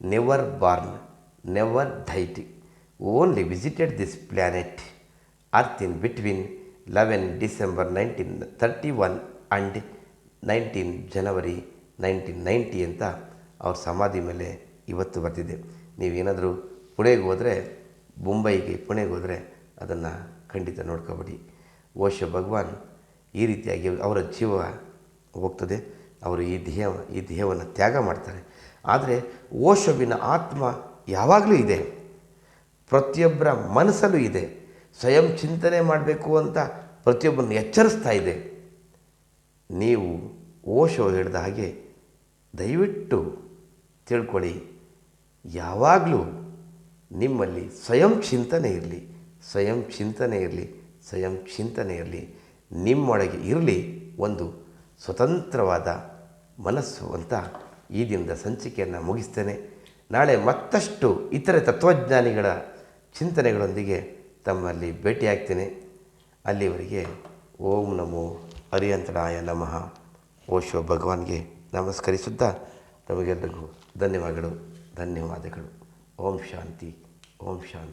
never born never died only visited this planet Earth in between eleven December nineteen thirty one and nineteen January nineteen ninety ಅಂತ ಅವ್ರ ಸಮಾಧಿ ಮೇಲೆ ಇವತ್ತು ಬರ್ತಿದೆ. ನೀವೇನಾದರೂ ಪುಣೆಗೆ ಹೋದರೆ ಮುಂಬೈಗೆ ಪುಣೆಗೆ ಹೋದರೆ ಅದನ್ನು ಖಂಡಿತ ನೋಡ್ಕೊಬೇಡಿ. ಓಶೋ ಭಗವಾನ್ ಈ ರೀತಿಯಾಗಿ ಅವರ ಜೀವ ಹೋಗ್ತದೆ. ಅವರು ಈ ದೇಹ, ಈ ದೇಹವನ್ನು ತ್ಯಾಗ ಮಾಡ್ತಾರೆ. ಆದರೆ ಓಶವಿನ ಆತ್ಮ ಯಾವಾಗಲೂ ಇದೆ. ಪ್ರತಿಯೊಬ್ಬರ ಮನಸ್ಸಲ್ಲೂ ಇದೆ. ಸ್ವಯಂ ಚಿಂತನೆ ಮಾಡಬೇಕು ಅಂತ ಪ್ರತಿಯೊಬ್ಬರನ್ನು ಎಚ್ಚರಿಸ್ತಾ ಇದೆ. ನೀವು ಓಶೋ ಹೇಳಿದ ಹಾಗೆ ದಯವಿಟ್ಟು ತಿಳ್ಕೊಳ್ಳಿ. ಯಾವಾಗಲೂ ನಿಮ್ಮಲ್ಲಿ ಸ್ವಯಂ ಚಿಂತನೆ ಇರಲಿ, ಸ್ವಯಂ ಚಿಂತನೆ ಇರಲಿ, ಸ್ವಯಂ ಚಿಂತನೆ ಇರಲಿ, ನಿಮ್ಮೊಳಗೆ ಇರಲಿ ಒಂದು ಸ್ವತಂತ್ರವಾದ ಮನಸ್ಸು ಅಂತ ಈ ದಿನದ ಸಂಚಿಕೆಯನ್ನು ಮುಗಿಸ್ತೇನೆ. ನಾಳೆ ಮತ್ತಷ್ಟು ಇತರೆ ತತ್ವಜ್ಞಾನಿಗಳ ಚಿಂತನೆಗಳೊಂದಿಗೆ ತಮ್ಮಲ್ಲಿ ಭೇಟಿಯಾಗ್ತೇನೆ. ಅಲ್ಲಿವರೆಗೆ ಓಂ ನಮೋ ಹರಿಯಂತರಾಯ ನಮಃ. ಓಶೋ ಭಗವಾನ್ಗೆ ನಮಸ್ಕರಿಸುತ್ತಾ ತಮಗೆಲ್ಲರಿಗೂ ಧನ್ಯವಾದಗಳು ಧನ್ಯವಾದಗಳು. ಓಂ ಶಾಂತಿ. ಓಂ ಶಾಂತಿ